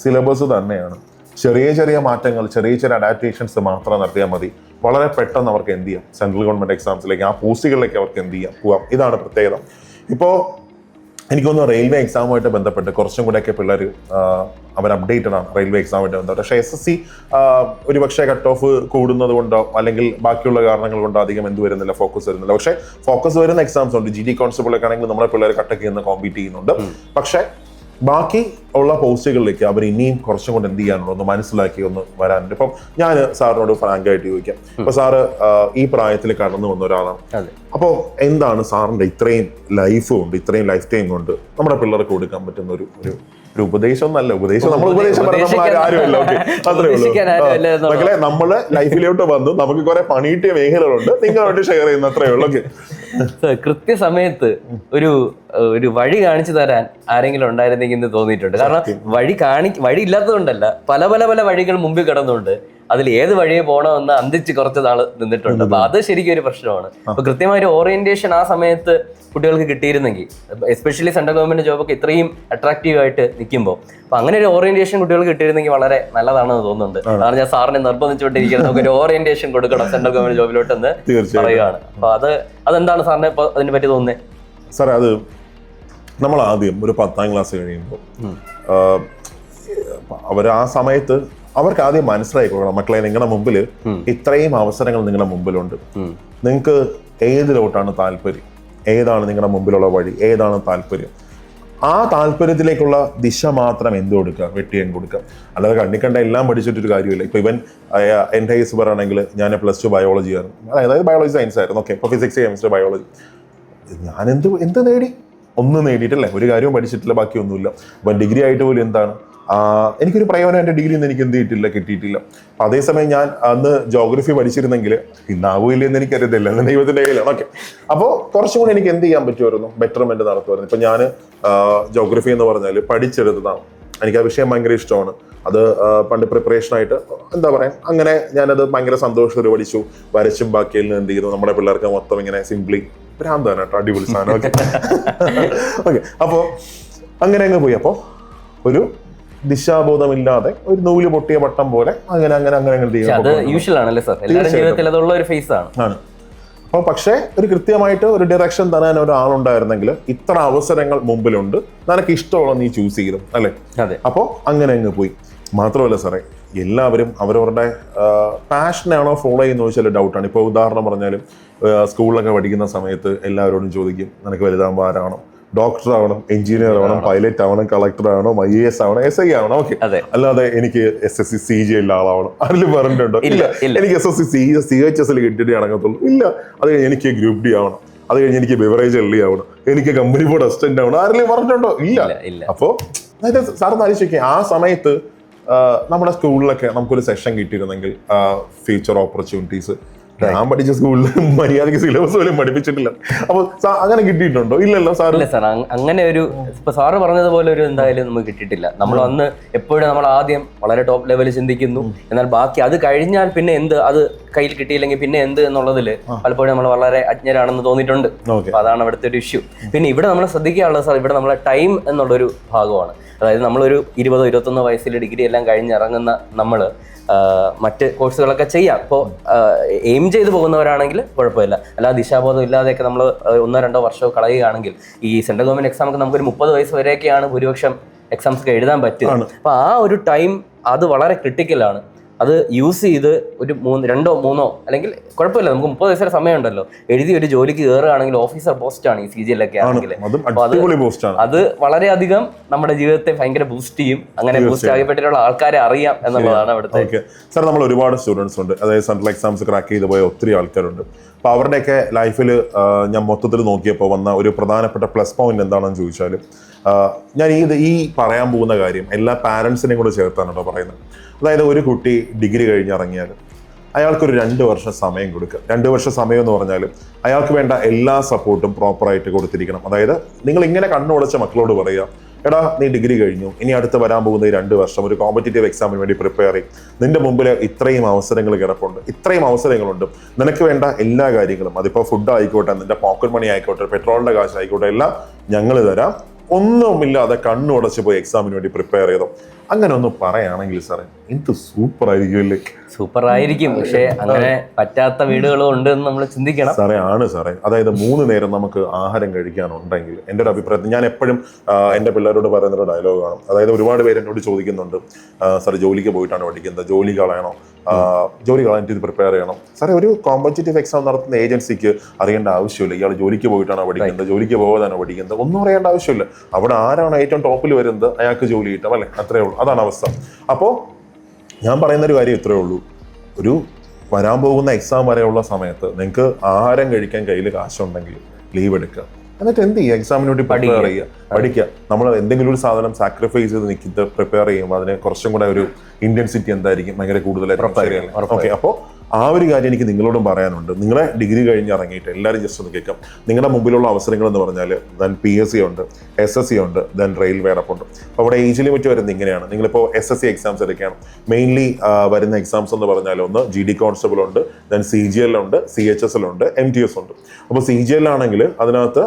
സിലബസ് തന്നെയാണ്. ചെറിയ ചെറിയ മാറ്റങ്ങൾ ചെറിയ ചെറിയ അഡാപ്റ്റേഷൻസ് മാത്രം നടത്തിയാൽ മതി. വളരെ പെട്ടെന്ന് അവർക്ക് എന്ത് ചെയ്യാം? സെൻട്രൽ ഗവൺമെന്റ് എക്സാംസിലേക്ക് ആ പോസ്റ്റുകളിലേക്ക് അവർക്ക് എന്ത് ചെയ്യാം? പോവാം. ഇതാണ് പ്രത്യേകത. ഇപ്പോൾ എനിക്ക് തോന്നുന്നു റെയിൽവേ എക്സാമുമായിട്ട് ബന്ധപ്പെട്ട് കുറച്ചും കൂടെയൊക്കെ പിള്ളേർ അവർ അപ്ഡേറ്റഡ് ആണ് റെയിൽവേ എക്സാമുമായിട്ട് ബന്ധപ്പെട്ട്. പക്ഷേ എസ് എസ് സി ഒരുപക്ഷെ കട്ട് ഓഫ് കൂടുന്നത് കൊണ്ടോ അല്ലെങ്കിൽ ബാക്കിയുള്ള കാരണങ്ങൾ കൊണ്ടോ അധികം എന്ത് വരുന്നില്ല ഫോക്കസ് വരുന്നില്ല. പക്ഷേ ഫോക്കസ് വരുന്ന എക്സാംസ് ഉണ്ട്. ജി ഡി കോൺസ്റ്റബിൾ ഒക്കെ ആണെങ്കിൽ നമ്മുടെ പിള്ളേർ കട്ടൊക്കെ നിന്ന് കോമ്പീറ്റ് ചെയ്യുന്നുണ്ട്. പക്ഷേ ബാക്കി ഉള്ള പോസ്റ്റുകളിലേക്ക് അവർ ഇനിയും കുറച്ചും കൂടെ എന്ത് ചെയ്യാനുള്ളൂ ഒന്ന് മനസ്സിലാക്കി ഒന്ന് വരാനുണ്ട്. ഇപ്പം ഞാൻ സാറിനോട് ഫ്രാങ്ക് ആയിട്ട് ചോദിക്കാം ഇപ്പൊ സാറ് ഈ പ്രായത്തിൽ കടന്നു വന്ന ഒരാളാണ്. അപ്പോൾ എന്താണ് സാറിന്റെ ഇത്രയും ലൈഫ് കൊണ്ട് ഇത്രയും ലൈഫ് ടൈം കൊണ്ട് നമ്മുടെ പിള്ളേർക്ക് കൊടുക്കാൻ പറ്റുന്ന ഒരു ഒരു ഒരു ഉപദേശം നല്ല ഉപദേശം നമ്മൾ ഉപദേശം ആരുമല്ല. അത്രേ ഉള്ളൂ. മക്കളെ നമ്മൾ ലൈഫിലോട്ട് വന്നു. നമുക്ക് കുറെ പണിയിട്ടിയ മേഖലകളുണ്ട്. നിങ്ങളോട്ട് ഷെയർ ചെയ്യുന്ന അത്രേ ഉള്ളൂ. കൃത്യസമയത്ത് ഒരു ഒരു വഴി കാണിച്ചു തരാൻ ആരെങ്കിലും ഉണ്ടായിരുന്നെങ്കിൽ എന്ന് തോന്നിയിട്ടുണ്ട്. കാരണം വഴി കാണി വഴി ഇല്ലാത്തതുകൊണ്ടല്ല. പല പല പല വഴികൾ മുമ്പിൽ കിടന്നുണ്ട് അതിൽ ഏത് വഴിയെ പോകണമെന്ന് അന്തിച്ച് കുറച്ച് നാൾ നിന്നിട്ടുണ്ട്. അപ്പൊ അത് ശരിക്കും ഒരു പ്രശ്നമാണ്. അപ്പൊ കൃത്യമായ ഒരു ഓറിയന്റേഷൻ ആ സമയത്ത് കുട്ടികൾക്ക് കിട്ടിയിരുന്നെങ്കിൽ എസ്പെഷ്യലി സെൻട്രൽ ഗവൺമെന്റ് ജോബൊക്കെ ഇത്രയും അട്രാക്റ്റീവ് ആയിട്ട് നിൽക്കുമ്പോൾ അപ്പൊ അങ്ങനെ ഒരു ഓറിയന്റേഷൻ കുട്ടികൾക്ക് കിട്ടിയിരുന്നെങ്കിൽ വളരെ നല്ലതാണെന്ന് തോന്നുന്നുണ്ട്. അതാണ് ഞാൻ സാറിനെ നിർബന്ധിച്ചുകൊണ്ടിരിക്കുന്നത് നമുക്ക് ഒരു ഓറിയന്റേഷൻ കൊടുക്കണം സെൻട്രൽ ഗവൺമെന്റ് ജോബിലോട്ടെന്ന് എന്ന് പറയുകയാണ്. അപ്പൊ അത് അതെന്താണ് സാറിന് ഇപ്പൊ അതിനെ പറ്റി തോന്നുന്നത് സാറേ അത് നമ്മൾ ആദ്യം ഒരു പത്താം ക്ലാസ് കഴിയുമ്പോൾ അവർ ആ സമയത്ത് അവർക്ക് ആദ്യം മനസ്സിലാക്കി കൊടുക്കണം. മക്കളെ നിങ്ങളുടെ മുമ്പിൽ ഇത്രയും അവസരങ്ങൾ നിങ്ങളുടെ മുമ്പിലുണ്ട്. നിങ്ങൾക്ക് ഏതിലോട്ടാണ് താല്പര്യം? ഏതാണ് നിങ്ങളുടെ മുമ്പിലുള്ള വഴി? ഏതാണ് താല്പര്യം? ആ താല്പര്യത്തിലേക്കുള്ള ദിശ മാത്രം എന്ത് കൊടുക്കുക? വെട്ടിയൻ കൊടുക്കുക. അല്ലാതെ കണ്ണിക്കണ്ട എല്ലാം പഠിച്ചിട്ടൊരു കാര്യമില്ല. ഇപ്പൊ ഇവൻ എന്റെ കേസ് പറയുകയാണെങ്കിൽ ഞാൻ പ്ലസ് ടു ബയോളജി ആയിരുന്നു അതായത് ബയോളജി സയൻസ് ആയിരുന്നു. ഓക്കെ ഇപ്പോൾ ഫിസിക്സ് കെമിസ്ട്രി ബയോളജി ഞാൻ എന്ത് എന്ത് നേടി? ഒന്നും നേടിയിട്ടില്ല. ഒരു കാര്യവും പഠിച്ചിട്ടില്ല. ബാക്കിയൊന്നുമില്ല. അപ്പം ഡിഗ്രി ആയിട്ട് പോലും എന്താണ്? എനിക്കൊരു പ്രയോജനം എന്റെ ഡിഗ്രി എനിക്ക് എന്ത് കിട്ടിയില്ല കിട്ടിയിട്ടില്ല. അപ്പം അതേസമയം ഞാൻ അന്ന് ജോഗ്രഫി പഠിച്ചിരുന്നെങ്കിൽ ഇന്നാവില്ല എന്ന് എനിക്കറിയത്തില്ല എന്ന് ദൈവത്തിന്റെ കയ്യിലാണ്. ഓക്കെ അപ്പോൾ കുറച്ചും കൂടി എനിക്ക് എന്ത് ചെയ്യാൻ പറ്റുമായിരുന്നു? ബെറ്റർമെന്റ് നടത്തുമായിരുന്നു. ഇപ്പം ഞാൻ ജോഗ്രഫി എന്ന് പറഞ്ഞാൽ പഠിച്ചെടുത്തതാണ്. എനിക്ക് ആ വിഷയം ഭയങ്കര ഇഷ്ടമാണ്. അത് പണ്ട് പ്രിപ്പറേഷൻ ആയിട്ട് എന്താ പറയാ അങ്ങനെ ഞാനത് ഭയങ്കര സന്തോഷത്തോടെ പഠിച്ചു. വരച്ചും ബാക്കിയിൽ നിന്ന് എന്ത് ചെയ്തു. നമ്മുടെ പിള്ളേർക്ക് മൊത്തം ഇങ്ങനെ സിംപ്ലി ഭ്രാന്താണ് കേട്ടോ അടിപൊളി സാധനം. ഓക്കെ ഓക്കെ അപ്പോൾ അങ്ങനെ അങ്ങ് പോയി. അപ്പോൾ ഒരു ദിശാബോധമില്ലാതെ ഒരു നൂൽ പൊട്ടിയ പട്ടം പോലെ അങ്ങനെ അങ്ങനെ അങ്ങനെ അങ്ങനെ അത് യൂഷ്വൽ ആണല്ലേ സാർ? എല്ലാവരുടെ ജീവിതത്തിൽ അതുള്ള ഒരു ഫേസ് ആണ്. ആണ്. അപ്പോൾ പക്ഷേ ഒരു കൃത്യമായിട്ട് ഒരു ഡയറക്ഷൻ തരാൻ ഒരാളുണ്ടായിരുന്നെങ്കിൽ ഇത്ര അവസരങ്ങൾ മുമ്പിലുണ്ട്. നിനക്ക് ഇഷ്ടമുള്ള നീ ചൂസ് ചെയ്തു അല്ലേ? അപ്പോൾ അങ്ങനെ അങ്ങ് പോയി. മാത്രമല്ല സാറേ എല്ലാവരും അവരവരുടെ പാഷനാണോ ഫോളോ ചെയ്യുന്ന ചോദിച്ചാൽ ഡൗട്ടാണ് ഇപ്പോൾ ഉദാഹരണം പറഞ്ഞാലും സ്കൂളിലൊക്കെ പഠിക്കുന്ന സമയത്ത് എല്ലാവരോടും ചോദിക്കും നിനക്ക് വലുതാകുമ്പോൾ ആരാണോ? ഡോക്ടർ ആവണം എഞ്ചിനീയർ ആവണം പൈലറ്റ് ആവണം കളക്ടർ ആവണം ഐ എ എസ് ആവണം എസ് ഐ ആവണം ഓക്കെ. അല്ലാതെ എനിക്ക് S S C C G ഉള്ള ആളാവണം. അതിൽ പറഞ്ഞിട്ടുണ്ടോ? ഇല്ല. എനിക്ക് S S C C C H S കിട്ടിയിട്ട് അടങ്ങത്തുള്ളൂ. ഇല്ല. അത് കഴിഞ്ഞ് എനിക്ക് ഗ്രൂപ്പ് ഡി ആവണം. അത് കഴിഞ്ഞ് എനിക്ക് ബിവറേജ് എള്ളി ആവണം. എനിക്ക് കമ്പനി ബോർഡ് അസിസ്റ്റന്റ് ആവണം. ആരെങ്കിലും പറഞ്ഞിട്ടുണ്ടോ? ഇല്ല. ഇല്ല ഇല്ല. അപ്പോ അതായത് സാർ ആലോചിക്കുക ആ സമയത്ത് നമ്മുടെ സ്കൂളിലൊക്കെ നമുക്കൊരു സെഷൻ കിട്ടിയിരുന്നെങ്കിൽ ഫ്യൂച്ചർ ഓപ്പർച്യൂണിറ്റീസ് ഞാൻ പഠിച്ച സ്കൂളിൽ മര്യാദയ്ക്ക് സിലബസ് പോലും പഠിപ്പിച്ചിട്ടില്ല. അപ്പൊ അങ്ങനെ കിട്ടിയിട്ടുണ്ടോ? ഇല്ലല്ലോ സാർ ഇല്ല സാർ അങ്ങനെ ഒരു ഇപ്പൊ സാറ് പറഞ്ഞതുപോലെ ഒരു എന്തായാലും നമുക്ക് കിട്ടിയിട്ടില്ല. നമ്മൾ അന്ന് എപ്പോഴും നമ്മൾ ആദ്യം വളരെ ടോപ്പ് ലെവലിൽ ചിന്തിക്കുന്നു. എന്നാൽ ബാക്കി അത് കഴിഞ്ഞാൽ പിന്നെ എന്ത് അത് കയ്യിൽ കിട്ടിയില്ലെങ്കിൽ പിന്നെ എന്ത് എന്നുള്ളതിൽ പലപ്പോഴും നമ്മൾ വളരെ അജ്ഞരാണെന്ന് തോന്നിയിട്ടുണ്ട്. അപ്പൊ അതാണ് അവിടുത്തെ ഒരു ഇഷ്യൂ പിന്നെ ഇവിടെ നമ്മൾ ശ്രദ്ധിക്കാനുള്ളത് സാർ ഇവിടെ നമ്മളെ ടൈം എന്നുള്ളൊരു ഭാഗമാണ്. അതായത് നമ്മളൊരു ഇരുപതോ ഇരുപത്തൊന്നോ വയസ്സിൽ ഡിഗ്രി എല്ലാം കഴിഞ്ഞിറങ്ങുന്ന നമ്മൾ മറ്റ് കോഴ്സുകളൊക്കെ ചെയ്യാം. ഇപ്പോൾ എയിം ചെയ്ത് പോകുന്നവരാണെങ്കിൽ കുഴപ്പമില്ല. അല്ലാതെ ദിശാബോധം ഇല്ലാതെയൊക്കെ നമ്മൾ ഒന്നോ രണ്ടോ വർഷമോ കളയുകയാണെങ്കിൽ ഈ സെൻട്രൽ ഗവൺമെന്റ് എക്സാം ഒക്കെ നമുക്കൊരു മുപ്പത് വയസ്സ് വരെയൊക്കെയാണ് ഭൂരിപക്ഷം എക്സാംസ് ഒക്കെ എഴുതാൻ പറ്റുന്നത് അപ്പോൾ ആ ഒരു ടൈം അത് വളരെ ക്രിട്ടിക്കലാണ് അത് യൂസ് ചെയ്ത് ഒരു മൂന്ന് രണ്ടോ മൂന്നോ അല്ലെങ്കിൽ കുഴപ്പമില്ല നമുക്ക് മുപ്പത് വയസ്സര സമയമുണ്ടല്ലോ. എഴുതി ഒരു ജോലിക്ക് കയറുകയാണെങ്കിൽ ഓഫീസർ പോസ്റ്റ് ആണ് ഈ സി ജി ഒക്കെ ആണെങ്കിൽ. അതും വളരെയധികം നമ്മുടെ ജീവിതത്തെ ഭയങ്കര ബൂസ്റ്റ് ചെയ്യും. അങ്ങനെ ബൂസ്റ്റ് ആകപ്പെട്ടിട്ടുള്ള ആൾക്കാരെ അറിയാം എന്നുള്ളതാണ് അവിടുത്തെ സാർ നമ്മൾ ഒരുപാട് സ്റ്റുഡൻസ് ഉണ്ട്. അതായത് സെൻട്രൽ എക്സാംസ് ക്രാക്ക് ചെയ്ത് പോയ ഒത്തിരി ആൾക്കാരുണ്ട്. അപ്പോൾ അവരുടെയൊക്കെ ലൈഫിൽ ഞാൻ മൊത്തത്തിൽ നോക്കിയപ്പോൾ വന്ന ഒരു പ്രധാനപ്പെട്ട പ്ലസ് പോയിന്റ് എന്താണെന്ന് ചോദിച്ചാൽ ഞാൻ ഈ ഈ പറയാൻ പോകുന്ന കാര്യം എല്ലാ പാരൻസിനെയും കൂടെ ചേർത്താണ് കേട്ടോ പറയുന്നത്. അതായത് ഒരു കുട്ടി ഡിഗ്രി കഴിഞ്ഞിറങ്ങിയാൽ അയാൾക്കൊരു രണ്ട് വർഷം സമയം കൊടുക്കുക. രണ്ട് വർഷം സമയം എന്ന് പറഞ്ഞാൽ അയാൾക്ക് വേണ്ട എല്ലാ സപ്പോർട്ടും പ്രോപ്പറായിട്ട് കൊടുത്തിരിക്കണം. അതായത് നിങ്ങൾ ഇങ്ങനെ കണ്ണുടച്ച മക്കളോട് പറയുക എടാ നീ ഡിഗ്രി കഴിഞ്ഞു. ഇനി അടുത്ത് വരാൻ പോകുന്ന ഈ രണ്ട് വർഷം ഒരു കോമ്പറ്റേറ്റീവ് എക്സാമിന് വേണ്ടി പ്രിപ്പയർ ചെയ്യും. നിന്റെ മുമ്പിൽ ഇത്രയും അവസരങ്ങൾ കിടപ്പുണ്ട്. ഇത്രയും അവസരങ്ങളുണ്ട്. നിനക്ക് വേണ്ട എല്ലാ കാര്യങ്ങളും. അതിപ്പോൾ ഫുഡ് ആയിക്കോട്ടെ നിന്റെ പോക്കറ്റ് മണി ആയിക്കോട്ടെ പെട്രോളിന്റെ കാശ് ആയിക്കോട്ടെ എല്ലാം ഞങ്ങൾ തരാം. ഒന്നുമില്ലാതെ കണ്ണുടച്ച് പോയി എക്സാമിന് വേണ്ടി പ്രിപ്പയർ ചെയ്തോ. അങ്ങനെ ഒന്ന് പറയുകയാണെങ്കിൽ സാറേ എന്ത് സൂപ്പർ ആയിരിക്കും അല്ലേ? സൂപ്പർ ആയിരിക്കും പക്ഷേ അങ്ങനെ പറ്റാത്ത വീടുകളും ഉണ്ട് എന്ന് നമ്മൾ ചിന്തിക്കണം. സാറേ ആണ് സാറേ. അതായത് മൂന്ന് നേരം നമുക്ക് ആഹാരം കഴിക്കാനുണ്ടെങ്കിൽ എന്റെ ഒരു അഭിപ്രായത്തിൽ ഞാൻ എപ്പോഴും എന്റെ പിള്ളേരോട് പറയുന്ന ഒരു ഡയലോഗാണ് അതായത് ഒരുപാട് പേര് എന്നോട് ചോദിക്കുന്നുണ്ട് സാറേ ജോലിക്ക് പോയിട്ടാണ് പഠിക്കുന്നത്? ജോലി കളയണോ? ജോലി കളഞ്ഞിട്ട് ഇത് പ്രിപ്പയർ ചെയ്യണം. സാറേ ഒരു കോമ്പറ്റേറ്റീവ് എക്സാം നടത്തുന്ന ഏജൻസിക്ക് അറിയേണ്ട ആവശ്യമില്ല. ഇയാൾ ജോലിക്ക് പോയിട്ടാണോ പഠിക്കുന്നത്? ജോലിക്ക് പോകാതാണോ പഠിക്കുന്നത്? ഒന്നും അറിയേണ്ട ആവശ്യമില്ല. അവിടെ ആരാണ് ഏറ്റവും ടോപ്പിൽ വരുന്നത്? അയാൾക്ക് ജോലി കിട്ടും അല്ലേ? അത്രേ ഉള്ളൂ. അതാണ് അവസ്ഥ. അപ്പോൾ ഞാൻ പറയുന്നൊരു കാര്യം ഇത്രയേ ഉള്ളൂ. ഒരു വരാൻ പോകുന്ന എക്സാം വരെയുള്ള സമയത്ത് നിങ്ങൾക്ക് ആഹാരം കഴിക്കാൻ കയ്യിൽ കാശുണ്ടെങ്കിൽ ലീവ് എടുക്കുക. എന്നിട്ട് എന്ത് ചെയ്യുക? എക്സാമിന് വേണ്ടി പഠിക്കുക. ചെയ്യുക. പഠിക്കുക. നമ്മൾ എന്തെങ്കിലും ഒരു സാധനം സാക്രിഫൈസ് ചെയ്ത് നിൽക്കുന്നത് പ്രിപ്പയർ ചെയ്യുമ്പോൾ അതിന് കുറച്ചും കൂടെ ഒരു ഇന്റൻസിറ്റി എന്തായിരിക്കും? ഭയങ്കര കൂടുതലായിട്ട് ഓക്കെ അപ്പോൾ ആ ഒരു കാര്യം എനിക്ക് നിങ്ങളോടും പറയാനുണ്ട്. നിങ്ങളെ ഡിഗ്രി കഴിഞ്ഞ് ഇറങ്ങിയിട്ട് എല്ലാവരും ജസ്റ്റ് ഒന്ന് കേൾക്കാം. നിങ്ങളുടെ മുമ്പിലുള്ള അവസരങ്ങൾ എന്ന് പറഞ്ഞാൽ ദൻ പി എസ് സി ഉണ്ട് എസ് എസ് സി ഉണ്ട് ദെൻ റെയിൽവേ ഉണ്ട്. അപ്പോൾ അവിടെ ഏജ് ലിമിറ്റ് വരുന്നത് ഇങ്ങനെയാണ്. നിങ്ങളിപ്പോൾ എസ് എസ് സി എക്സാംസ് എടുക്കുകയാണ്. മെയിൻലി വരുന്ന എക്സാംസ് എന്ന് പറഞ്ഞാൽ ഒന്ന് ജി ഡി കോൺസ്റ്റബിൾ ഉണ്ട് ദെൻ സി ജി എൽ ഉണ്ട് സി എച്ച് എസ് എൽ ഉണ്ട് എം ടി എസ് ഉണ്ട്. അപ്പോൾ സി ജി എൽ ആണെങ്കിൽ അതിനകത്ത്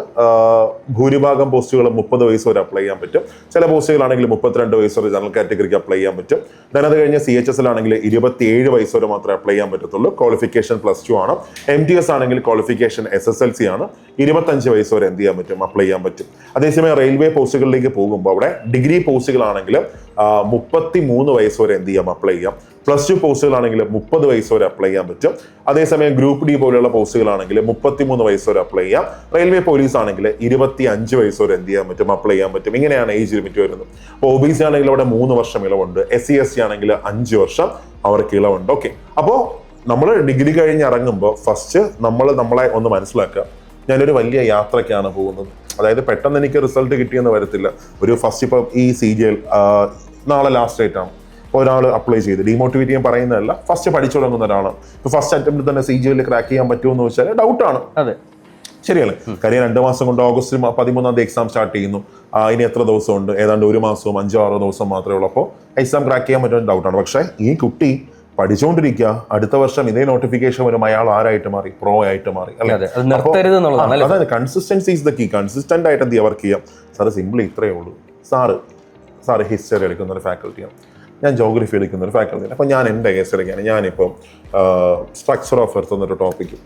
ഭൂരിഭാഗം പോസ്റ്റുകൾ മുപ്പത് വയസ്സ് വരെ അപ്ലൈ ചെയ്യാൻ പറ്റും. ചില പോസ്റ്റുകളാണെങ്കിൽ മുപ്പത്തിരണ്ട് വയസ്സ് വരെ ജനറൽ കാറ്റഗറിക്ക് അപ്ലൈ ചെയ്യാൻ പറ്റും. ദെൻ അത് കഴിഞ്ഞ് സി എച്ച് എസ് ആണെങ്കിൽ ഇരുപത്തിയേഴ് വയസ്സ് വരെ മാത്രമേ അപ്ലൈ ചെയ്യാൻ പറ്റത്തുള്ളൂ ക്വാളിഫിക്കേഷൻ പ്ലസ് ടു ആണ്. എം ടി എസ് ആണെങ്കിൽ qualification S S L C ആണ്. ഇരുപത്തഞ്ച് വയസ്സ് വരെ എന്ത് ചെയ്യാൻ പറ്റും? അപ്ലൈ ചെയ്യാൻ പറ്റും. അതേസമയം റെയിൽവേ പോസ്റ്റുകളിലേക്ക് പോകുമ്പോൾ അവിടെ ഡിഗ്രി പോസ്റ്റുകളാണെങ്കിൽ മുപ്പത്തി മൂന്ന് വയസ്സ് വരെ എന്ത് ചെയ്യാം? അപ്ലൈ ചെയ്യാം. പ്ലസ് ടു പോസ്റ്റുകളാണെങ്കിൽ മുപ്പത് വയസ്സ് വരെ അപ്ലൈ ചെയ്യാൻ പറ്റും. അതേസമയം ഗ്രൂപ്പ് ഡി പോലെയുള്ള പോസ്റ്റുകളാണെങ്കിൽ മുപ്പത്തിമൂന്ന് വയസ്സ് വരെ അപ്ലൈ ചെയ്യാം. റെയിൽവേ പോലീസ് ആണെങ്കിൽ ഇരുപത്തി അഞ്ച് വയസ്സ് വരെ എന്ത് ചെയ്യാൻ പറ്റും? അപ്ലൈ ചെയ്യാൻ പറ്റും. ഇങ്ങനെയാണ് ഏജ് ലിമിറ്റ് വരുന്നത്. അപ്പോൾ ഒ ബി സി ആണെങ്കിൽ അവിടെ മൂന്ന് വർഷം ഇളവുണ്ട്. എസ് സി എസ് സി ആണെങ്കിൽ അഞ്ച് വർഷം. അവർക്ക് ഇളവുണ്ട്. ഓക്കെ അപ്പോൾ നമ്മൾ ഡിഗ്രി കഴിഞ്ഞ് ഇറങ്ങുമ്പോൾ ഫസ്റ്റ് നമ്മൾ നമ്മളെ ഒന്ന് മനസ്സിലാക്കുക. ഞാനൊരു വലിയ യാത്രയ്ക്കാണ് പോകുന്നത്. അതായത് പെട്ടെന്ന് എനിക്ക് റിസൾട്ട് കിട്ടിയെന്ന് വരത്തില്ല. ഒരു ഫസ്റ്റ് ഇപ്പം ഈ സി ജി എൽ നാളെ ലാസ്റ്റ് ഡേറ്റാണ് ഇപ്പോൾ ഒരാൾ അപ്ലൈ ചെയ്ത്. ഡിമോട്ടിവേറ്റ് ചെയ്യാൻ പറയുന്നതല്ല ഫസ്റ്റ് പഠിച്ചു തുടങ്ങുന്ന ഒരാളാണ്. ഇപ്പോൾ ഫസ്റ്റ് അറ്റംപ്റ്റ് തന്നെ സി ജി എല്ലിൽ ക്രാക്ക് ചെയ്യാൻ പറ്റുമോ എന്ന് വെച്ചാൽ ഡൗട്ടാണ് അതെ. ശരിയല്ലേ? കാര്യം രണ്ട് മാസം കൊണ്ട് ഓഗസ്റ്റ് പതിമൂന്നാം തീയതി എക്സാം സ്റ്റാർട്ട് ചെയ്യുന്നു. ഇനി എത്ര ദിവസമുണ്ട്? ഏതാണ്ട് ഒരു മാസവും അഞ്ചോ ആറോ ദിവസം മാത്രമേ ഉള്ളൂ. അപ്പോൾ എക്സാം ക്രാക്ക് ചെയ്യാൻ പറ്റുന്ന ഡൗട്ടാണ് പക്ഷേ ഈ കുട്ടി പഠിച്ചുകൊണ്ടിരിക്കുക അടുത്ത വർഷം ഇതേ നോട്ടിഫിക്കേഷൻ വരും അയാൾ ആരായിട്ട് മാറി? പ്രോ ആയിട്ട് മാറി. അല്ലെ? അതായത് consistency is the key consistent ആയിട്ട് എന്ത് വർക്ക് ചെയ്യാം. സാറ് സിമ്പിളി ഇത്രയേ ഉള്ളൂ. സാറ് സാറ് ഹിസ്റ്ററി എടുക്കുന്ന ഒരു ഫാക്കൽറ്റിയാണ് ഞാൻ ജോഗ്രഫി എടുക്കുന്ന ഒരു ഫാക്കൽറ്റിയാണ് അപ്പോൾ ഞാൻ എന്റെ കേസ് എടുക്കുകയാണ്. ഞാനിപ്പോൾ സ്ട്രക്ചർ ഓഫ് എർത്ത് എന്നൊരു ടോപ്പിക്ക്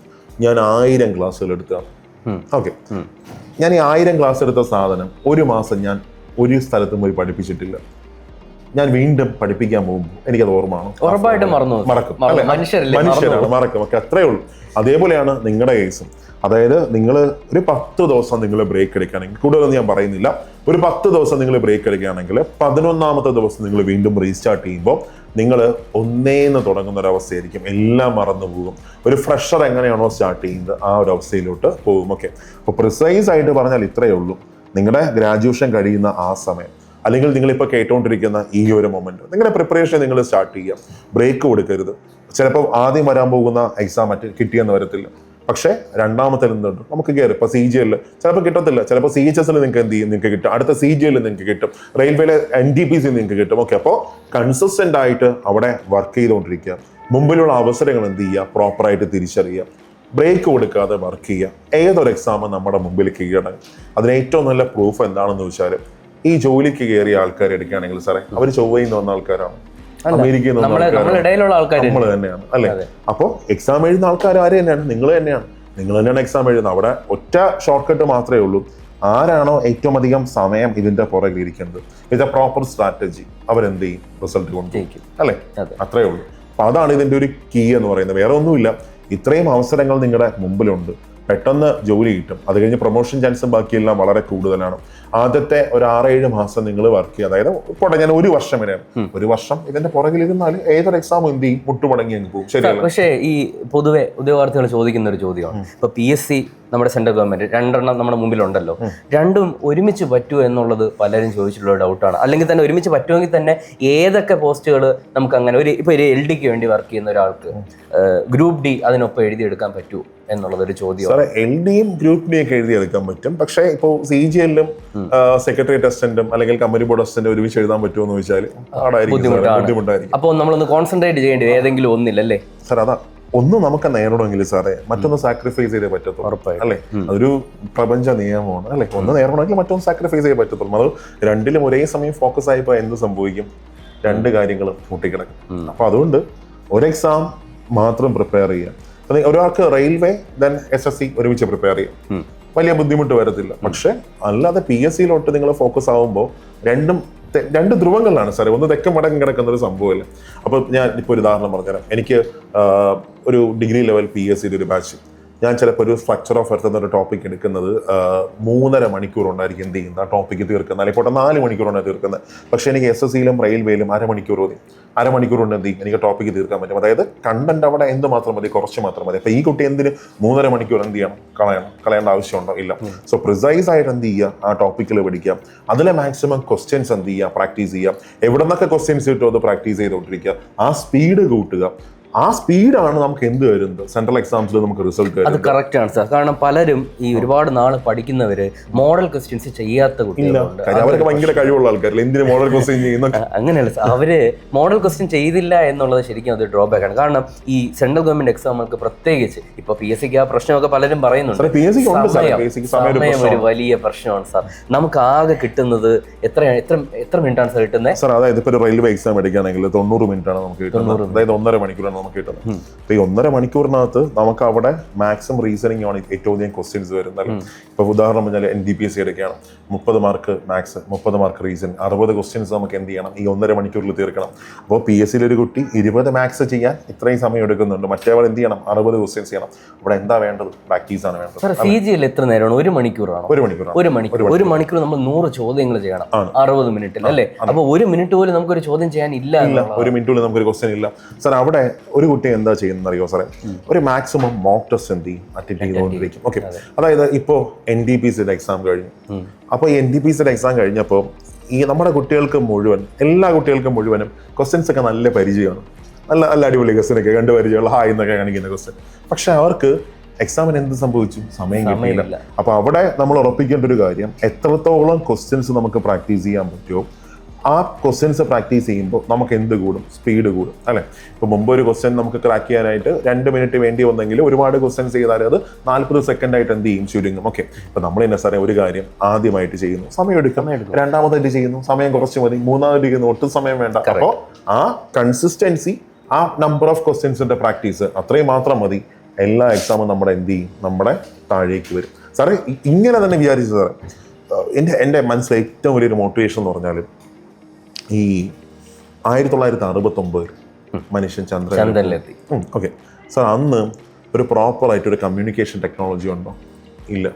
ഞാൻ ആയിരം ക്ലാസ്സുകൾ എടുത്തതാണ്. ഓക്കെ ഞാൻ ഈ ആയിരം ക്ലാസ് എടുത്ത സാധനം ഒരു മാസം ഞാൻ ഒരു സ്ഥലത്തും പോയി പഠിപ്പിച്ചിട്ടില്ല. ഞാൻ വീണ്ടും പഠിപ്പിക്കാൻ പോകുമ്പോൾ എനിക്കത് ഓർമ്മയാണ്. ഉറപ്പായിട്ടും മറന്നു മറക്കും. മനുഷ്യരാണ് മറക്കും. ഒക്കെ അത്രേ ഉള്ളൂ. അതേപോലെയാണ് നിങ്ങളുടെ കേസും. അതായത് നിങ്ങൾ ഒരു പത്ത് ദിവസം നിങ്ങൾ ബ്രേക്ക് എടുക്കുകയാണെങ്കിൽ കൂടുതലൊന്നും ഞാൻ പറയുന്നില്ല. ഒരു പത്ത് ദിവസം നിങ്ങൾ ബ്രേക്ക് എടുക്കുകയാണെങ്കിൽ പതിനൊന്നാമത്തെ ദിവസം നിങ്ങൾ വീണ്ടും റീസ്റ്റാർട്ട് ചെയ്യുമ്പോൾ നിങ്ങൾ ഒന്നേന്ന് തുടങ്ങുന്ന ഒരു അവസ്ഥയായിരിക്കും. എല്ലാം മറന്നു പോകും. ഒരു ഫ്രഷർ എങ്ങനെയാണോ സ്റ്റാർട്ട് ചെയ്യുന്നത് ആ ഒരു അവസ്ഥയിലോട്ട് പോകും. ഓക്കെ. അപ്പോൾ പ്രിസൈസ് ആയിട്ട് പറഞ്ഞാൽ ഇത്രയേ ഉള്ളൂ. നിങ്ങളുടെ ഗ്രാജുവേഷൻ കഴിയുന്ന ആ സമയം. അല്ലെങ്കിൽ നിങ്ങളിപ്പോൾ കേട്ടുകൊണ്ടിരിക്കുന്ന ഈ ഒരു മൊമെന്റ് നിങ്ങളുടെ പ്രിപ്പറേഷൻ നിങ്ങൾ സ്റ്റാർട്ട് ചെയ്യാം. ബ്രേക്ക് കൊടുക്കരുത്. ചിലപ്പോൾ ആദ്യം വരാൻ പോകുന്ന എക്സാം മറ്റ് കിട്ടിയെന്ന് വരത്തില്ല പക്ഷേ രണ്ടാമത്തെ എന്തുണ്ട്? നമുക്ക് കയറി ഇപ്പോൾ സി ജി എല്ലിൽ ചിലപ്പോൾ കിട്ടത്തില്ല. ചിലപ്പോൾ സി എച്ച് എസിൽ നിങ്ങൾക്ക് എന്ത് ചെയ്യും? നിങ്ങൾക്ക് കിട്ടും. അടുത്ത സി ജി എല്ലിൽ നിങ്ങൾക്ക് കിട്ടും. റെയിൽവേയിലെ എൻ ഡി പി സി നിങ്ങൾക്ക് കിട്ടും. ഓക്കെ അപ്പോൾ കൺസിസ്റ്റന്റ് ആയിട്ട് അവിടെ വർക്ക് ചെയ്തുകൊണ്ടിരിക്കുക മുമ്പിലുള്ള അവസരങ്ങൾ എന്ത് ചെയ്യുക? പ്രോപ്പറായിട്ട് തിരിച്ചറിയുക. ബ്രേക്ക് കൊടുക്കാതെ വർക്ക് ചെയ്യുക. ഏതൊരു എക്സാമും നമ്മുടെ മുമ്പിൽ കീഴടങ്ങും. അതിന് ഏറ്റവും നല്ല പ്രൂഫ് എന്താണെന്ന് വെച്ചാൽ ഈ ജോലിക്ക് കയറിയ ആൾക്കാർ എടുക്കുകയാണെങ്കിൽ സാറേ അവർ ചൊവ്വയിൽ നിന്ന് വന്ന ആൾക്കാരാണ്. അമേരിക്കയിൽ നിന്ന് വന്ന ആൾക്കാരാണ്. നമ്മൾ തന്നെയാണ്. അല്ലെ. അപ്പോൾ എക്സാം എഴുതുന്ന ആൾക്കാർ ആര് തന്നെയാണ്? നിങ്ങൾ തന്നെയാണ്. നിങ്ങൾ തന്നെയാണ് എക്സാം എഴുതുന്നത്. അവിടെ ഒറ്റ ഷോർട്ട് കട്ട് മാത്രമേ ഉള്ളൂ. ആരാണോ ഏറ്റവും അധികം സമയം ഇതിന്റെ പുറകിൽ ഇരിക്കുന്നത്? ഇത് പ്രോപ്പർ സ്ട്രാറ്റജി അവരെന്ത് ചെയ്യും? റിസൾട്ട് കൊണ്ടുപോയിക്കും അല്ലേ? അത്രേ ഉള്ളൂ. അപ്പൊ അതാണ് ഇതിന്റെ ഒരു കീ എന്ന് പറയുന്നത്. വേറെ ഒന്നുമില്ല. ഇത്രയും അവസരങ്ങൾ നിങ്ങളുടെ മുമ്പിലുണ്ട്. പെട്ടെന്ന് ജോലി കിട്ടും. അത് കഴിഞ്ഞ് പ്രൊമോഷൻ ചാൻസും ബാക്കിയെല്ലാം വളരെ കൂടുതലാണ്. ആദ്യത്തെ ഒരു ആറേഴ് മാസം നിങ്ങൾ വർക്ക് ചെയ്യുക. അതായത് പോട്ടെ ഞാൻ ഒരു വർഷം വരെയാണ് ഒരു വർഷം ഇതിന്റെ പുറകിൽ ഇരുന്നാൽ ഏതൊരു എക്സാം എന്ത് ചെയ്യും? മുട്ടുമടങ്ങി അങ്ങ് പോകും. ശരിയല്ല? പക്ഷേ ഈ പൊതുവെ ഉദ്യോഗാർത്ഥികൾ ചോദിക്കുന്ന ഒരു ചോദ്യമാണ്. ഇപ്പൊ പി എസ് സി നമ്മുടെ സെൻട്രൽ ഗവൺമെന്റ് രണ്ടെണ്ണം നമ്മുടെ മുമ്പിലുണ്ടല്ലോ. രണ്ടും ഒരുമിച്ച് പറ്റുമോ എന്നുള്ളത് പലരും ചോദിച്ചിട്ടുള്ള ഡൗട്ടാണ് അല്ലെങ്കിൽ തന്നെ ഒരുമിച്ച് പറ്റുമെങ്കിൽ തന്നെ ഏതൊക്കെ പോസ്റ്റുകൾ നമുക്ക് അങ്ങനെ ഒരു ഇപ്പൊ ഒരു എൽ ഡിക്ക് വേണ്ടി വർക്ക് ചെയ്യുന്ന ഒരാൾക്ക് ഗ്രൂപ്പ് ഡി അതിനൊപ്പം എഴുതിയെടുക്കാൻ പറ്റുമോ എന്നുള്ളത് ഒരു ചോദ്യം എൽ ഡിയും ഗ്രൂപ്പ് ഡി ഒക്കെ എഴുതിയെടുക്കാൻ പറ്റും. പക്ഷേ ഇപ്പോൾ സി ജി എല്ലും സെക്രട്ടറി അസിസ്റ്റന്റും അല്ലെങ്കിൽ കമ്പനി ബോർഡ് അസിസ്റ്റന്റും ഒരുമിച്ച് എഴുതാൻ പറ്റുമോ എന്ന് ചോദിച്ചാൽ ബുദ്ധിമുട്ടാണ്. അപ്പോൾ നമ്മളൊന്ന് കോൺസെൻട്രേറ്റ് ചെയ്യേണ്ടി ഏതെങ്കിലും ഒന്നില്ലല്ലേ സാർ അതാ. ഒന്ന് നമുക്ക് നേരിടണമെങ്കിൽ സാറേ മറ്റൊന്ന് സാക്രിഫൈസ് ചെയ്തേ പറ്റത്തുള്ളൂ അല്ലെ? അതൊരു പ്രപഞ്ച നിയമമാണ് അല്ലേ? ഒന്ന് നേരിടണമെങ്കിൽ മറ്റൊന്ന് സാക്രിഫൈസ് ചെയ്യേ പറ്റത്തുള്ളൂ. അത് രണ്ടിലും ഒരേ സമയം ഫോക്കസ് ആയപ്പോൾ എന്ത് സംഭവിക്കും? രണ്ട് കാര്യങ്ങളും കൂട്ടിക്കിടക്കും. അപ്പൊ അതുകൊണ്ട് ഒരു എക്സാം മാത്രം പ്രിപ്പയർ ചെയ്യുക. അല്ലെങ്കിൽ ഒരാൾക്ക് railway then S S C ഒരുമിച്ച് പ്രിപ്പയർ ചെയ്യാം. വലിയ ബുദ്ധിമുട്ട് വരത്തില്ല. പക്ഷെ അല്ലാതെ പി എസ് സിയിലോട്ട് നിങ്ങൾ ഫോക്കസ് ആവുമ്പോൾ രണ്ടും രണ്ട് ധ്രുവങ്ങളിലാണ് സാറേ. ഒന്ന് തെക്കം വടക്കം കിടക്കുന്ന ഒരു സംഭവമില്ല? അപ്പൊ ഞാൻ ഇപ്പോൾ ഒരു ഉദാഹരണം പറഞ്ഞുതരാം. എനിക്ക് ഒരു ഡിഗ്രി ലെവൽ പി എസ് സിയുടെ ഒരു ബാച്ച് ഞാൻ ചിലപ്പോൾ ഒരു സ്ട്രക്ചർ ഓഫ് എർത്ത് എന്നൊരു ടോപ്പിക് എടുക്കുന്നത് മൂന്നര മണിക്കൂർ ഉണ്ടായിരിക്കും എന്ത് ചെയ്യുന്ന ടോപ്പിക്ക് തീർക്കുന്നത്. അല്ലെങ്കിൽ പോട്ടെ നാല് മണിക്കൂറാണ് തീർക്കുന്നത്. പക്ഷേ എനിക്ക് എസ് എസ് സിയിലും റെയിൽവേയിലും അരമണിക്കൂർ മതി. അരമണിക്കൂർ കൊണ്ട് എന്ത് ചെയ്യും? എനിക്ക് ടോപ്പിക്ക് തീർക്കാൻ പറ്റും. അതായത് കണ്ടന്റ് അവിടെ എന്ത് മാത്രം മതി? കുറച്ച് മാത്രം മതി. അപ്പം ഈ കുട്ടി എന്തിന് മൂന്നര മണിക്കൂർ എന്ത് ചെയ്യണം? കളയണം. കളയേണ്ട ആവശ്യമുണ്ടോ? ഇല്ല. സോ പ്രിസൈസ് ആയിട്ട് എന്ത് ചെയ്യുക? ആ ടോപ്പിക്കിൽ പഠിക്കാം അതിലെ മാക്സിമം ക്വസ്റ്റ്യൻസ് എന്ത് ചെയ്യുക? പ്രാക്ടീസ് ചെയ്യുക. എവിടെ നിന്നൊക്കെ ക്വസ്റ്റ്യൻസ് കിട്ടുമോ അത് പ്രാക്ടീസ് ചെയ്തുകൊണ്ടിരിക്കുക. ആ സ്പീഡ് കൂട്ടുക. ആ സ്പീഡാണ് നമുക്ക് എന്ത് വരുന്നത്? സെൻട്രൽ എക്സാംസിൽ നമുക്ക് റിസൾട്ട് അത് കറക്റ്റ് ആണ് സാർ കാരണം പലരും ഈ ഒരുപാട് നാൾ പഠിക്കുന്നവര് മോഡൽ ക്വസ്റ്റ്യൻസ് ചെയ്യാത്ത കുട്ടികളുണ്ട്. ഭയങ്കര കഴിവുള്ള ആൾക്കാരല്ലേ? എന്തിന് മോഡൽ ക്വസ്റ്റ്യൻ ചെയ്യുന്ന? അങ്ങനെയല്ല സാർ അവർ മോഡൽ ക്വസ്റ്റ്യൻ ചെയ്തില്ല എന്നുള്ളത് ശരിക്കും അത് ഡ്രോബാക്ക് ആണ്. കാരണം ഈ സെൻട്രൽ ഗവൺമെന്റ് എക്സാമുകൾക്ക് പ്രത്യേകിച്ച് ഇപ്പൊ പി എസ് സിക്ക് ആ പ്രശ്നമൊക്കെ പലരും പറയുന്നുണ്ട്. സമയം ഒരു വലിയ പ്രശ്നമാണ് സാർ നമുക്ക് ആകെ കിട്ടുന്നത് എത്ര എത്ര എത്ര മിനിറ്റാണ് ആണ് സാർ കിട്ടുന്നത് സാർ അതായത് ഇപ്പൊ റെയിൽവേ എക്സാം എടുക്കുകയാണെങ്കിൽ തൊണ്ണൂറ് മിനിറ്റ് ആണ് നമുക്ക് കിട്ടുന്നത്. അതായത് ഒന്നര മണിക്കൂറാണ് നമുക്ക് കിട്ടുന്നത്. അപ്പൊ ഈ ഒന്നര മണിക്കൂറിനകത്ത് നമുക്ക് അവിടെ മാക്സിമം റീസണിങ് ആണ് ഏറ്റവും അധികം ക്വസ്റ്റ്യൻസ് വരുന്നത്. ഇപ്പൊ ഉദാഹരണം പറഞ്ഞാൽ N D P S C എടുക്കുകയാണ് മുപ്പത് മാർക്ക് മാത്സ് മുപ്പത് മാർക്ക് റീസൺ അറുപത് ക്വസ്റ്റ്യൻസ് നമുക്ക് എന്ത് ചെയ്യണം? ഈ ഒന്നര മണിക്കൂറിൽ തീർക്കണം. അപ്പോൾ പി എസ് സിയിൽ ഒരു കുട്ടി ഇരുപത് മാത്സ് ചെയ്യാൻ ഇത്രയും സമയം എടുക്കുന്നുണ്ട്. മറ്റേവൾ എന്ത് ചെയ്യണം? അറുപത് ക്വസ്റ്റ്യൻസ് ചെയ്യണം. അവിടെ എന്താ വേണ്ടത്? പ്രാക്ടീസ് ആണ് വേണ്ടത്. സാർ സി ജിയിൽ എത്ര നേരമാണ്? ഒരു മണിക്കൂറാണോ? ഒരു മണിക്കൂർ ഒരു മണിക്കൂർ. ഒരു മണിക്കൂർ. നമ്മൾ നൂറ് ചോദ്യങ്ങൾ ചെയ്യണം. അറുപത് മിനിറ്റിൽ അല്ലേ? അപ്പൊ ഒരു മിനിറ്റ് പോലും നമുക്ക് ഒരു ചോദ്യം ചെയ്യാൻ ഇല്ല. ഒരു മിനിറ്റ് പോലും നമുക്കൊരു ക്വസ്റ്റ്യൻ ഇല്ല. സാർ അവിടെ ഒരു കുട്ടി എന്താ ചെയ്യുന്നത് അറിയോ സാറേ ഒരു മാക്സിമം മോക്ക് ടെസ്റ്റ് എന്ത് ചെയ്യും? അറ്റൻഡ് ചെയ്തുകൊണ്ടിരിക്കും. ഓക്കെ അതായത് ഇപ്പോൾ എൻ ഡി പി സിയുടെ എക്സാം കഴിഞ്ഞു. അപ്പോൾ എൻ ഡി പി സിയുടെ എക്സാം കഴിഞ്ഞപ്പോൾ ഈ നമ്മുടെ കുട്ടികൾക്ക് മുഴുവൻ എല്ലാ കുട്ടികൾക്കും മുഴുവനും ക്വസ്റ്റ്യൻസ് ഒക്കെ നല്ല പരിചയമാണ്. നല്ല നല്ല അടിപൊളി ക്വസ്റ്റ്യൻ ഒക്കെ കണ്ട് പരിചയമുള്ള ഹായ് എന്നൊക്കെ കാണിക്കുന്ന ക്വസ്റ്റ്യൻ പക്ഷെ അവർക്ക് എക്സാമിന് എന്ത് സംഭവിച്ചു? സമയം കിട്ടിയില്ല. അപ്പൊ അവിടെ നമ്മൾ ഉറപ്പിക്കേണ്ട ഒരു കാര്യം എത്രത്തോളം ക്വസ്റ്റ്യൻസ് നമുക്ക് പ്രാക്ടീസ് ചെയ്യാൻ പറ്റുമോ ആ ക്വസ്റ്റ്യൻസ് പ്രാക്ടീസ് ചെയ്യുമ്പോൾ നമുക്ക് എന്ത് കൂടും? സ്പീഡ് കൂടും അല്ലെ? ഇപ്പൊ മുമ്പ് ഒരു ക്വസ്റ്റ്യൻ നമുക്ക് ക്രാക്ക് ചെയ്യാനായിട്ട് രണ്ട് മിനിറ്റ് വേണ്ടി വന്നെങ്കിൽ ഒരുപാട് ക്വസ്റ്റ്യൻസ് ചെയ്താൽ അത് നാൽപ്പത് സെക്കൻഡ് ആയിട്ട് എന്ത് ചെയ്യും? ചുരുങ്ങും. ഓക്കെ ഇപ്പൊ നമ്മൾ എന്നെ സാറേ ഒരു കാര്യം ആദ്യമായിട്ട് ചെയ്യുന്നു. സമയം എടുക്കും. രണ്ടാമതായിട്ട് ചെയ്യുന്നു. സമയം കുറച്ച് മതി. മൂന്നാമത് ചെയ്യുന്നു. ഒട്ടും സമയം വേണ്ട. അപ്പോൾ ആ കൺസിസ്റ്റൻസി ആ നമ്പർ ഓഫ് ക്വസ്റ്റ്യൻസിന്റെ പ്രാക്ടീസ് അത്രയും മാത്രം മതി. എല്ലാ എക്സാമും നമ്മുടെ എന്ത് ചെയ്യും? നമ്മുടെ താഴേക്ക് വരും. സാറേ ഇങ്ങനെ തന്നെ വിചാരിച്ചു സാറേ. എന്റെ എന്റെ മനസ്സിലെ ഏറ്റവും വലിയൊരു മോട്ടിവേഷൻ എന്ന് പറഞ്ഞാൽ ഈ ആയിരത്തി തൊള്ളായിരത്തി അറുപത്തി ഒമ്പതിൽ മനുഷ്യൻ ചന്ദ്ര ചന്ദ്രനിലെത്തി. ഓക്കെ സാർ അന്ന് ഒരു പ്രോപ്പറായിട്ട് ഒരു കമ്മ്യൂണിക്കേഷൻ ടെക്നോളജി ഉണ്ടോ? ഇല്ല.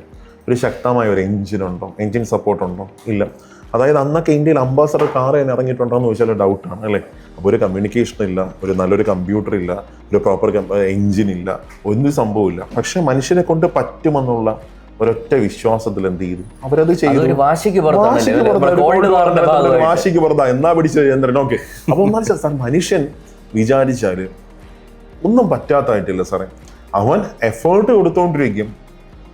ഒരു ശക്തമായ ഒരു എഞ്ചിൻ ഉണ്ടോ? എഞ്ചിൻ സപ്പോർട്ട് ഉണ്ടോ? ഇല്ല. അതായത് അന്നൊക്കെ ഇന്ത്യയിൽ അംബാസഡർ കാർ തന്നെ ഇറങ്ങിയിട്ടുണ്ടോ എന്ന് ചോദിച്ചാൽ ഡൗട്ടാണ് അല്ലേ? അപ്പോൾ ഒരു കമ്മ്യൂണിക്കേഷൻ ഇല്ല ഒരു നല്ലൊരു കമ്പ്യൂട്ടർ ഇല്ല ഒരു പ്രോപ്പർ എഞ്ചിൻ ഇല്ല ഒന്നും സംഭവമില്ല. പക്ഷെ മനുഷ്യനെ കൊണ്ട് പറ്റുമെന്നുള്ള ഒരൊറ്റ വിശ്വാസത്തിൽ എന്ത് ചെയ്തു? അവരത് ചെയ്തു. വാശിക്ക് വാശിക്ക് പുറത്താ, എന്നാ പിടിച്ച ചന്ദ്രൻ ഓക്കെ. അപ്പൊ ഒന്നാലും സാർ മനുഷ്യൻ വിചാരിച്ചാൽ ഒന്നും പറ്റാത്തായിട്ടില്ല സാറേ. അവൻ എഫേർട്ട് കൊടുത്തോണ്ടിരിക്കും.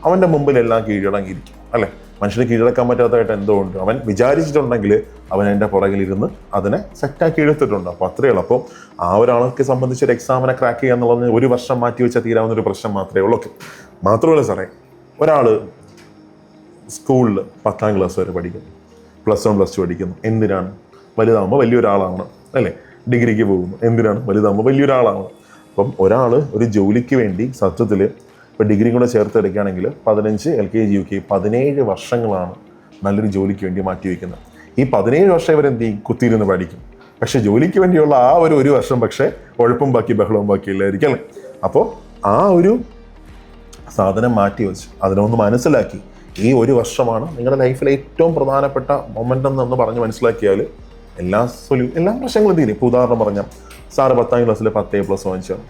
അവന്റെ മുമ്പിൽ എല്ലാം കീഴടങ്ങിയിരിക്കും. അല്ലെ? മനുഷ്യന് കീഴടക്കാൻ പറ്റാത്തതായിട്ട് എന്തോ ഉണ്ട് അവൻ വിചാരിച്ചിട്ടുണ്ടെങ്കിൽ അവൻ എന്റെ പുറകിലിരുന്ന് അതിനെ സെറ്റാക്കി എടുത്തിട്ടുണ്ട്. അപ്പോൾ അത്രയേ ഉള്ളൂ. അപ്പോൾ ആ ഒരാൾക്ക് സംബന്ധിച്ച് ഒരു എക്സാമിനെ ക്രാക്ക് ചെയ്യുക എന്നുള്ളത് ഒരു വർഷം മാറ്റി വെച്ചാൽ തീരാവുന്ന ഒരു പ്രശ്നം മാത്രമേ ഉള്ളൂ. ഓക്കെ. മാത്രമല്ല സാറേ ഒരാൾ സ്കൂളിൽ പത്താം ക്ലാസ് വരെ പഠിക്കുന്നു. പ്ലസ് വൺ പ്ലസ് ടു പഠിക്കുന്നു. എന്തിനാണ്? വലുതാകുമ്പോൾ വലിയൊരാളാവണം അല്ലേ? ഡിഗ്രിക്ക് പോകുന്നു. എന്തിനാണ്? വലുതാകുമ്പോൾ വലിയൊരാളാവണം. അപ്പം ഒരാൾ ഒരു ജോലിക്ക് വേണ്ടി സത്യത്തിൽ ഇപ്പോൾ ഡിഗ്രി കൂടെ ചേർത്ത് എടുക്കുകയാണെങ്കിൽ പതിനഞ്ച് L K G U K പതിനേഴ് വർഷങ്ങളാണ് നല്ലൊരു ജോലിക്ക് വേണ്ടി മാറ്റി വയ്ക്കുന്നത്. ഈ പതിനേഴ് വർഷം ഇവരെന്ത് ചെയ്യും? കുത്തിയിരുന്ന് പഠിക്കും. പക്ഷേ ജോലിക്ക് വേണ്ടിയുള്ള ആ ഒരു ഒരു വർഷം പക്ഷേ ഉഴപ്പും ബാക്കി ബഹളവും ബാക്കി ഇല്ലായിരിക്കും അല്ലേ? അപ്പോൾ ആ ഒരു സാധനം മാറ്റി വെച്ച്. അതിനൊന്ന് മനസ്സിലാക്കി. ഈ ഒരു വർഷമാണ് നിങ്ങളുടെ ലൈഫിലെ ഏറ്റവും പ്രധാനപ്പെട്ട മൊമെന്റ് എന്ന് പറഞ്ഞ് മനസ്സിലാക്കിയാൽ എല്ലാ സൊല്യൂ എല്ലാ പ്രശ്നങ്ങളും തീരും ഇപ്പോൾ ഉദാഹരണം പറഞ്ഞാൽ സാറ് പത്താം ക്ലാസ്സിൽ പത്ത് എ പ്ലസ് വാങ്ങിച്ചാണ്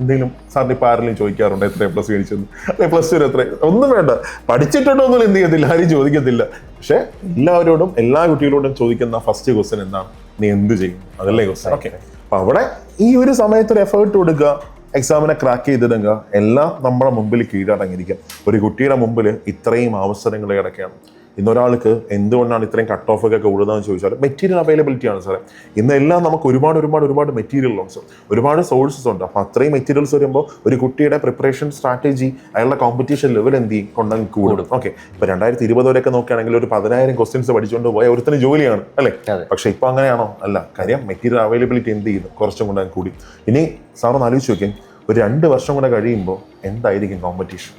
എന്തെങ്കിലും സാറിന് ഇപ്പോൾ ആരെങ്കിലും ചോദിക്കാറുണ്ട് എത്ര എ പ്ലസ് മേടിച്ചെന്ന് അല്ലെ പ്ലസ് ടു എത്ര ഒന്നും വേണ്ട. പഠിച്ചിട്ടുണ്ടോ ഒന്നും എന്ത് ചെയ്യത്തില്ല. ആരും ചോദിക്കത്തില്ല. പക്ഷേ എല്ലാവരോടും എല്ലാ കുട്ടികളോടും ചോദിക്കുന്ന ഫസ്റ്റ് ക്വസ്റ്റൻ എന്താണ്? നീ എന്ത് ചെയ്യും? അതല്ലേ ക്വസ്റ്റൻ ഓക്കെ അപ്പോൾ അവിടെ ഈ ഒരു സമയത്തൊരു എഫേർട്ട് കൊടുക്കുക. എക്സാമിനെ ക്രാക്ക് ചെയ്തിടുക. എല്ലാം നമ്മുടെ മുമ്പിൽ കീഴടങ്ങിയിരിക്കും. ഒരു കുട്ടിയുടെ മുമ്പിൽ ഇത്രയും അവസരങ്ങൾ കിടക്കുകയാണ്. ഇന്നൊരാൾക്ക് എന്തുകൊണ്ടാണ് ഇത്രയും കട്ട് ഓഫ് ഒക്കെ കൂടുന്നതെന്ന് ചോദിച്ചാൽ മെറ്റീരിയൽ അവൈലബിലിറ്റി ആണ് സാറേ. ഇന്ന് എല്ലാം നമുക്ക് ഒരുപാട് ഒരുപാട് ഒരുപാട് മെറ്റീരിയൽ ഉണ്ട് ഒരുപാട് സോഴ്സസ് ഉണ്ട്. അപ്പോൾ അത്രയും മെറ്റീരിയൽസ് വരുമ്പോൾ ഒരു കുട്ടിയുടെ പ്രിപ്പറേഷൻ സ്ട്രാറ്റജി അയാളുടെ കോമ്പറ്റീഷൻ ലെവൽ എന്ത് ചെയ്യും? കൊണ്ടങ്ങ് കൂടും. ഓക്കെ ഇപ്പോൾ രണ്ടായിരത്തി ഇരുപത് വരെയൊക്കെ നോക്കുകയാണെങ്കിൽ ഒരു പതിനായിരം ക്വസ്റ്റ്യൻസ് പഠിച്ചുകൊണ്ട് പോയ ഒരുത്തിന് ജോലിയാണ് അല്ലേ? പക്ഷേ ഇപ്പോൾ ഇപ്പൊ അങ്ങനെയാണോ? അല്ല. കാര്യം മെറ്റീരിയൽ അവൈലബിലിറ്റി എന്ത് ചെയ്യുന്നു? കുറച്ചും അങ്ങ് കൂടി. ഇനി സാറൊന്ന് ആലോചിച്ച് നോക്കിയാൽ ഒരു രണ്ട് വർഷം കൂടെ കഴിയുമ്പോൾ എന്തായിരിക്കും കോമ്പറ്റീഷൻ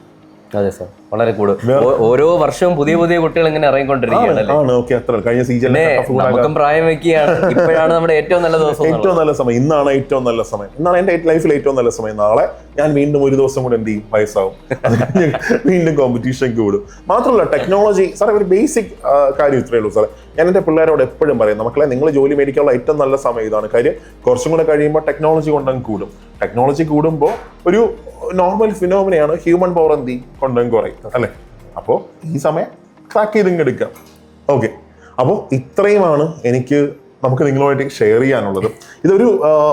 അതെ സാർ വളരെ കൂടും. ഓരോ വർഷവും പുതിയ പുതിയ കുട്ടികൾ ഇങ്ങനെ ഇറങ്ങിക്കൊണ്ടിരിക്കുകയാണ് പ്രായം വെക്കുകയാണ്. [LAUGHS] ഇപ്പോഴാണ് നമ്മുടെ ഏറ്റവും നല്ല ദിവസം. ഏറ്റവും നല്ല സമയം. ഇന്നാണ് ഏറ്റവും നല്ല സമയം. ഇന്നാണ് എന്റെ ലൈഫിൽ ഏറ്റവും നല്ല സമയം. നാളെ ഞാൻ വീണ്ടും ഒരു ദിവസം കൂടെ എന്ത് ചെയ്യും? വയസ്സാവും. വീണ്ടും കോമ്പറ്റീഷൻ കൂടും മാത്രമല്ല ടെക്നോളജി സാറേ ഒരു ബേസിക് കാര്യം ഇത്രയേ ഉള്ളൂ സാറേ ഞാൻ എന്റെ പിള്ളേരോട് എപ്പോഴും പറയും മക്കളെ നിങ്ങൾ ജോലി മേടിക്കാനുള്ള ഏറ്റവും നല്ല സമയം ഇതാണ്. കാര്യം കുറച്ചും കൂടെ കഴിയുമ്പോൾ ടെക്നോളജി കൊണ്ടങ്ങ് കൂടും. ടെക്നോളജി കൂടുമ്പോൾ ഒരു നോർമൽ ഫിനോമിനയാണ് ഹ്യൂമൻ പവർ എന്ത് ചെയ്യും? കൊണ്ടങ്ങ് കുറയും അല്ലേ? അപ്പോൾ ഈ സമയം ക്രാക്ക് ചെയ്ത് ഇങ്ങെടുക്കാം ഓക്കെ അപ്പോൾ ഇത്രയുമാണ് എനിക്ക് നമുക്ക് നിങ്ങളുമായിട്ട് ഷെയർ ചെയ്യാനുള്ളത്. ഇതൊരു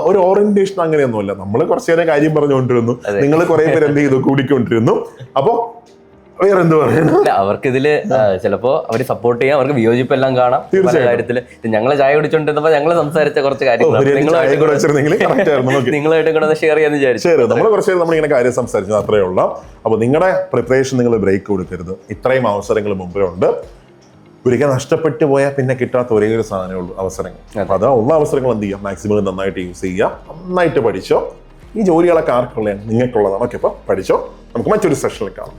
ഒരു ഓറിയന്റേഷൻ അങ്ങനെയൊന്നുമല്ല. നമ്മൾ കുറച്ചു നേരം കാര്യം പറഞ്ഞുകൊണ്ടിരുന്നു. നിങ്ങൾ കുറെ പേര് എന്ത് ചെയ്തു? കൂടിക്കൊണ്ടിരുന്നു. അപ്പോൾ വേറെ എന്ത് ഇല്ല അവർക്ക് ഇതിൽ ചിലപ്പോ അവർ സപ്പോർട്ട് ചെയ്യാം. അവർക്ക് വിയോജിപ്പെല്ലാം കാണാം. കാര്യത്തിൽ. ഞങ്ങൾ ചായ കുടിച്ചോണ്ടിരുന്നപ്പോ ഞങ്ങൾ സംസാരിച്ച കുറച്ച് കാര്യങ്ങൾ [LAUGHS] സംസാരിച്ചു അത്രേ നിങ്ങളായിട്ട് കൂടെ കൂടെ ഷെയർ വിചാരിച്ചു. നമ്മൾ കുറച്ച് നമ്മൾ നമ്മളിങ്ങനെ കാര്യം സംസാരിച്ചത് അത്രയേ ഉള്ളൂ. അപ്പൊ നിങ്ങളുടെ പ്രിപ്പറേഷൻ നിങ്ങൾ ബ്രേക്ക് കൊടുക്കരുത്. ഇത്രയും അവസരങ്ങൾ മുമ്പേ ഉണ്ട്. ഒരിക്കൽ നഷ്ടപ്പെട്ടു പോയാൽ പിന്നെ കിട്ടാത്ത ഒരേ ഒരു സാധനമേ ഉള്ളൂ അവസരങ്ങൾ. അപ്പോൾ അതാ ഉള്ള അവസരങ്ങൾ എന്ത് ചെയ്യാം? മാക്സിമം നന്നായിട്ട് യൂസ് ചെയ്യുക നന്നായിട്ട് പഠിച്ചോ. ഈ ജോലികളൊക്കെ ആർക്കുള്ളതാണ്? നിങ്ങൾക്കുള്ളതാണ്. ഓക്കെ അപ്പോൾ പഠിച്ചോ. നമുക്ക് മറ്റൊരു സെഷനിൽ കാണാം.